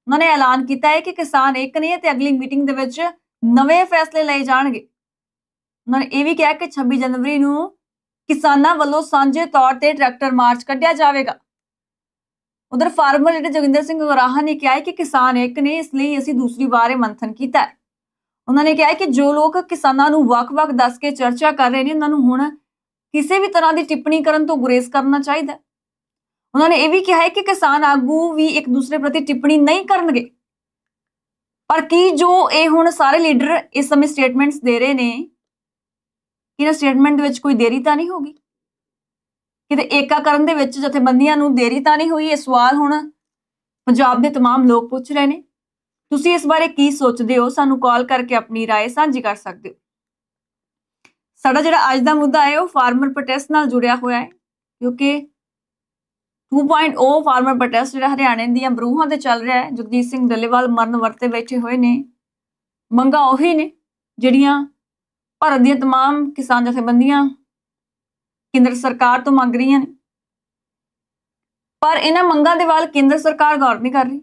ਉਹਨਾਂ ਨੇ ਐਲਾਨ ਕੀਤਾ ਹੈ ਕਿ ਕਿਸਾਨ ਇੱਕ ਨੇ ਤੇ ਅਗਲੀ ਮੀਟਿੰਗ ਦੇ ਵਿੱਚ ਨਵੇਂ ਫੈਸਲੇ ਲਏ ਜਾਣਗੇ। ਉਹਨਾਂ ਨੇ ਇਹ ਵੀ ਕਿਹਾ ਕਿ 26 ਜਨਵਰੀ ਨੂੰ ਕਿਸਾਨਾਂ ਵੱਲੋਂ ਸਾਂਝੇ ਤੌਰ ਤੇ ਟਰੈਕਟਰ ਮਾਰਚ ਕੱਢਿਆ ਜਾਵੇਗਾ। ਉਧਰ ਫਾਰਮਰ ਲੀਡਰ ਜੋਗਿੰਦਰ ਸਿੰਘ ਗਰਾਹਾ ਨੇ ਕਿਹਾ ਕਿ ਕਿਸਾਨ ਇੱਕ ਨੇ ਇਸ ਲਈ ਅਸੀਂ ਦੂਸਰੀ ਵਾਰ ਇਹ ਮੰਥਨ ਕੀਤਾ ਹੈ। ਉਹਨਾਂ ਨੇ ਕਿਹਾ ਕਿ ਜੋ ਲੋਕ ਕਿਸਾਨਾਂ ਨੂੰ ਵੱਖ-ਵੱਖ ਦੱਸ ਕੇ ਚਰਚਾ ਕਰ ਰਹੇ ਨੇ, ਉਹਨਾਂ ਨੂੰ ਹੁਣ ਕਿਸੇ ਵੀ ਤਰ੍ਹਾਂ ਦੀ ਟਿੱਪਣੀ ਕਰਨ ਤੋਂ ਗੁਰੇਜ਼ ਕਰਨਾ ਚਾਹੀਦਾ ਉਹਨਾਂ ਨੇ ਇਹ ਵੀ ਕਿਹਾ ਹੈ ਕਿ ਕਿਸਾਨ ਆਗੂ ਵੀ ਇੱਕ ਦੂਸਰੇ ਪ੍ਰਤੀ ਟਿੱਪਣੀ ਨਹੀਂ ਕਰਨਗੇ। ਪਰ ਕੀ ਜੋ ਇਹ ਹੁਣ ਸਾਰੇ ਲੀਡਰ ਇਸ ਸਮੇਂ ਸਟੇਟਮੈਂਟਸ ਦੇ ਰਹੇ ਨੇ, ਇਹਨਾਂ ਸਟੇਟਮੈਂਟ ਦੇ ਵਿੱਚ ਕੋਈ ਦੇਰੀ ਤਾਂ ਨਹੀਂ ਹੋਗੀ ਕਿਤੇ ਏਕਾ ਕਰਨ ਦੇ ਵਿੱਚ ਜਥੇਬੰਦੀਆਂ ਨੂੰ ਦੇਰੀ ਤਾਂ ਨਹੀਂ ਹੋਈ ਇਹ ਸਵਾਲ ਹੁਣ ਪੰਜਾਬ ਦੇ तमाम ਲੋਕ ਪੁੱਛ ਰਹੇ ਨੇ ਤੁਸੀਂ ਇਸ ਬਾਰੇ ਕੀ ਸੋਚਦੇ ਹੋ ਸਾਨੂੰ ਕਾਲ ਕਰਕੇ ਆਪਣੀ رائے ਸਾਂਝੀ ਕਰ ਸਕਦੇ ਹੋ ਸਾਡਾ ਜਿਹੜਾ ਅੱਜ ਦਾ ਮੁੱਦਾ ਹੈ ਉਹ ਫਾਰਮਰ ਪ੍ਰੋਟੈਸਟ ਨਾਲ ਜੁੜਿਆ ਹੋਇਆ ਹੈ ਕਿਉਂਕਿ 2.0 ਫਾਰਮਰ ਪ੍ਰੋਟੈਸਟ ਜਿਹੜਾ ਹਰਿਆਣੇ ਦੀਆਂ ਬਰੂਹਾਂ ਤੇ ਚੱਲ ਰਿਹਾ ਹੈ ਜਗਜੀਤ ਸਿੰਘ ਡੱਲੇਵਾਲ ਮਰਨ ਵਰਤੇ ਬੈਠੇ ਹੋਏ ਨੇ ਮੰਗਾਂ ਉਹੀ ਨੇ ਜਿਹੜੀਆਂ ਭਾਰਤ ਦੀਆਂ तमाम ਕਿਸਾਨ ਜਥੇਬੰਦੀਆਂ ਕੇਂਦਰ ਸਰਕਾਰ ਤੋਂ ਮੰਗ ਰਹੀਆਂ ਨੇ ਪਰ ਇਹਨਾਂ ਮੰਗਾਂ ਦੇ ਵੱਲ ਕੇਂਦਰ ਸਰਕਾਰ ਗੌਰ ਨਹੀਂ ਕਰ ਰਹੀ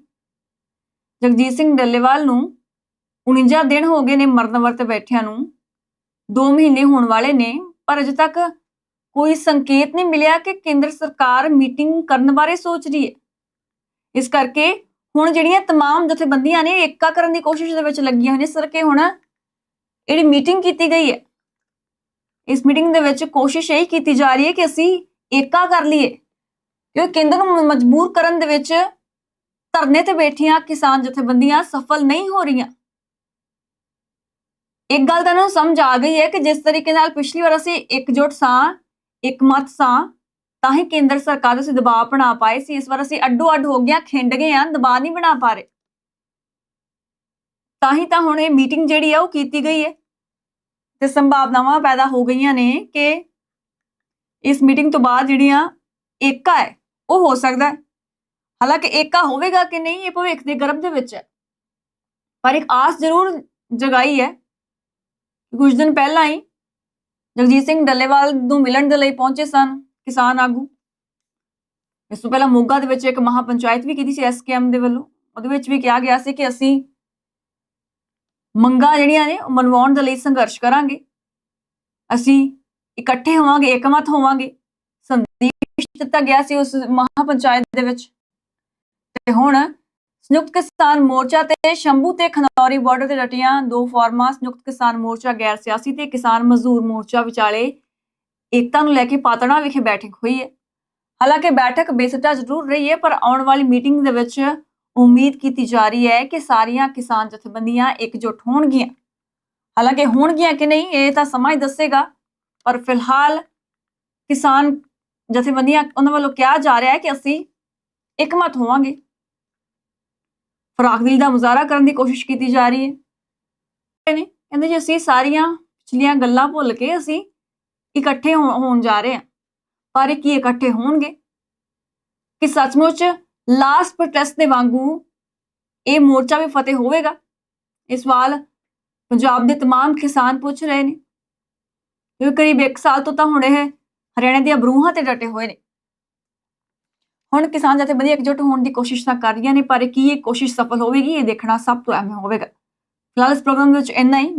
ਜਗਜੀਤ ਸਿੰਘ ਡੱਲੇਵਾਲ ਨੂੰ 49 ਦਿਨ ਹੋ ਗਏ ਨੇ ਮਰਨ ਵਰਤ ਬੈਠਿਆਂ ਨੂੰ 2 ਮਹੀਨੇ ਹੋਣ ਵਾਲੇ ਨੇ ਪਰ ਅਜੇ ਤੱਕ ਕੋਈ ਸੰਕੇਤ ਨਹੀਂ ਮਿਲਿਆ ਕਿ ਕੇਂਦਰ ਸਰਕਾਰ ਮੀਟਿੰਗ ਕਰਨ ਬਾਰੇ ਸੋਚ ਰਹੀ ਹੈ ਇਸ ਕਰਕੇ ਹੁਣ ਜਿਹੜੀਆਂ तमाम ਜਥੇਬੰਦੀਆਂ ਨੇ ਏਕਾ ਕਰਨ ਦੀ ਕੋਸ਼ਿਸ਼ ਦੇ ਵਿੱਚ ਲੱਗੀਆਂ ਹੋਈਆਂ ਨੇ ਸਰ ਕਿ ਹੁਣ ਜਿਹੜੀ ਮੀਟਿੰਗ ਕੀਤੀ ਗਈ ਹੈ ਇਸ ਮੀਟਿੰਗ ਦੇ ਵਿੱਚ ਕੋਸ਼ਿਸ਼ ਇਹ ਕੀਤੀ ਜਾ ਰਹੀ ਹੈ ਕਿ ਅਸੀਂ ਏਕਾ ਕਰ ਲਈਏ ਕਿਉਂਕਿ ਕੇਂਦਰ ਨੂੰ ਮਜਬੂਰ ਕਰਨ ਦੇ ਵਿੱਚ ਧਰਨੇ ਤੇ ਬੈਠੀਆਂ ਕਿਸਾਨ ਜਥੇਬੰਦੀਆਂ ਸਫਲ ਨਹੀਂ ਹੋ ਰਹੀਆਂ। ਇੱਕ ਗੱਲ ਤਾਂ ਨੂੰ ਸਮਝ ਆ ਗਈ ਹੈ ਕਿ ਜਿਸ ਤਰੀਕੇ ਨਾਲ ਪਿਛਲੀ ਵਾਰ ਅਸੀਂ ਇਕਜੁੱਟ ਸਾਂ, ਇਕਮਤ ਸਾਂ, ਤਾਂ ਹੀ ਕੇਂਦਰ ਸਰਕਾਰ ਦੇ ਅਸੀਂ ਦਬਾਅ ਬਣਾ ਪਾਏ ਸੀ। ਇਸ ਵਾਰ ਅਸੀਂ ਅੱਡੋ ਅੱਡ ਹੋ ਗਿਆ ਖਿੰਡ ਗਏ ਆ ਦਬਾਅ ਨਹੀਂ ਬਣਾ ਪਾ ਰਹੇ। ਤਾਂ ਹੀ ਤਾਂ ਹੁਣ ਇਹ ਮੀਟਿੰਗ ਜਿਹੜੀ ਆ ਉਹ ਕੀਤੀ ਗਈ ਹੈ। ਤੇ ਸੰਭਾਵਨਾਵਾਂ ਪੈਦਾ ਹੋ ਗਈਆਂ ਨੇ ਕਿ ਇਸ ਮੀਟਿੰਗ ਤੋਂ ਬਾਅਦ ਜਿਹੜੀਆਂ ਏਕਾ ਹੈ, ਉਹ ਹੋ ਸਕਦਾ ਹੈ। ਹਾਲਾਂਕਿ ਏਕਾ ਹੋਵੇਗਾ ਕਿ ਨਹੀਂ, ਇਹ ਭਵਿੱਖ ਦੇ ਗਰਭ ਦੇ ਵਿੱਚ ਹੈ। ਪਰ ਇੱਕ ਆਸ ਜ਼ਰੂਰ ਜਗਾਈ ਹੈ। ਕੁਝ ਦਿਨ ਪਹਿਲਾਂ ਹੀ ਜਗਜੀਤ ਸਿੰਘ ਡੱਲੇਵਾਲ ਨੂੰ ਮਿਲਣ ਦੇ ਲਈ ਪਹੁੰਚੇ ਸਨ ਕਿਸਾਨ ਆਗੂ। ਇਸ ਤੋਂ ਪਹਿਲਾਂ ਮੋਗਾ ਦੇ ਵਿੱਚ ਇੱਕ ਮਹਾ ਪੰਚਾਇਤ ਵੀ ਕੀਤੀ ਸੀ ਐਸਕੇਐਮ ਦੇ ਵੱਲੋਂ। ਉਹਦੇ ਵਿੱਚ ਵੀ ਕਿਹਾ ਗਿਆ ਸੀ ਕਿ ਅਸੀਂ ਮੰਗਾਂ ਜਿਹੜੀਆਂ ਨੇ ਉਹ ਮਨਵਾਉਣ ਦੇ ਲਈ ਸੰਘਰਸ਼ ਕਰਾਂਗੇ। ਅਸੀਂ ਇਕੱਠੇ ਹੋਵਾਂਗੇ ਇਕਮਤ ਹੋਵਾਂਗੇ। ਸੰਦੇਸ਼ ਦਿੱਤਾ ਗਿਆ ਸੀ ਉਸ ਮਹਾ ਪੰਚਾਇਤ ਦੇ ਵਿੱਚ। ਤੇ ਹੁਣ ਸੰਯੁਕਤ ਕਿਸਾਨ ਮੋਰਚਾ ਤੇ ਸ਼ੰਭੂ ਤੇ ਖਨੌਰੀ ਬਾਰਡਰ ਤੇ ਡਟੀਆਂ ਦੋ ਫਾਰਮਾਂ, ਸੰਯੁਕਤ ਕਿਸਾਨ ਮੋਰਚਾ, ਗੈਰ ਸਿਆਸੀ ਤੇ ਕਿਸਾਨ ਮਜ਼ਦੂਰ ਮੋਰਚਾ ਵਿਚਾਲੇ ਏਕਤਾ ਨੂੰ ਲੈ ਕੇ ਪਾਤੜਾ ਵਿਖੇ ਬੈਠਕ ਹੋਈ ਹੈ। ਹਾਲਾਂਕਿ ਬੈਠਕ ਬੇਸਟਾ ਜ਼ਰੂਰ ਰਹੀ ਹੈ, ਪਰ ਆਉਣ ਵਾਲੀ ਮੀਟਿੰਗ ਦੇ ਵਿੱਚ ਉਮੀਦ ਕੀਤੀ ਜਾ ਰਹੀ ਹੈ ਕਿ ਸਾਰੀਆਂ ਕਿਸਾਨ ਜਥੇਬੰਦੀਆਂ ਇਕਜੁੱਟ ਹੋਣਗੀਆਂ। ਹਾਲਾਂਕਿ ਹੋਣਗੀਆਂ ਕਿ ਨਹੀਂ, ਇਹ ਤਾਂ ਸਮਾਂ ਹੀ ਦੱਸੇਗਾ। ਪਰ ਫਿਲਹਾਲ ਕਿਸਾਨ ਜਥੇਬੰਦੀਆਂ ਉਹਨਾਂ ਵੱਲੋਂ ਕਿਹਾ ਜਾ ਰਿਹਾ ਹੈ ਕਿ ਅਸੀਂ ਇਕਮਤ ਹੋਵਾਂਗੇ। ਫਰਾਖਦਿਲ ਦਾ ਮੁਜ਼ਾਹਰਾ ਕਰਨ ਦੀ ਕੋਸ਼ਿਸ਼ ਕੀਤੀ ਜਾ ਰਹੀ ਹੈ। ਨੇ ਕਹਿੰਦੇ ਜੀ ਅਸੀਂ ਸਾਰੀਆਂ ਪਿਛਲੀਆਂ ਗੱਲਾਂ ਭੁੱਲ ਕੇ ਅਸੀਂ ਇਕੱਠੇ ਹੋ- ਹੋਣ ਜਾ ਰਹੇ ਹਾਂ। ਪਰ ਇਹ ਕੀ ਇਕੱਠੇ ਹੋਣਗੇ? ਕਿ ਸੱਚਮੁੱਚ ਲਾਸਟ ਪ੍ਰੋਟੈਸਟ ਦੇ ਵਾਂਗੂ ਇਹ ਮੋਰਚਾ ਵੀ ਫਤਿਹ ਹੋਵੇਗਾ ਇਹ ਸਵਾਲ ਪੰਜਾਬ ਦੇ तमाम ਕਿਸਾਨ ਪੁੱਛ ਰਹੇ ਨੇ ਕਿਉਂਕਿ ਕਰੀਬ 1 ਸਾਲ ਤੋਂ ਤਾਂ ਹੁਣ ਇਹ ਹਰਿਆਣਾ ਦੀਆਂ ਬਰੂਹਾਂ ਤੇ ਡਟੇ ਹੋਏ ਨੇ ਹੁਣ ਕਿਸਾਨ ਜਥੇਬੰਦੀਆਂ ਇਕਜੁੱਟ ਹੋਣ ਦੀ ਕੋਸ਼ਿਸ਼ ਤਾਂ ਕਰ ਰਹੀਆਂ ਨੇ ਪਰ ਕੀ ਇਹ ਕੋਸ਼ਿਸ਼ ਸਫਲ ਹੋਵੇਗੀ ਇਹ ਦੇਖਣਾ ਸਭ ਤੋਂ ਅਹਿਮ ਹੋਵੇਗਾ ਫਿਲਹਾਲ ਇਸ ਪ੍ਰੋਗਰਾਮ ਵਿੱਚ ਇੰਨਾ ਹੀ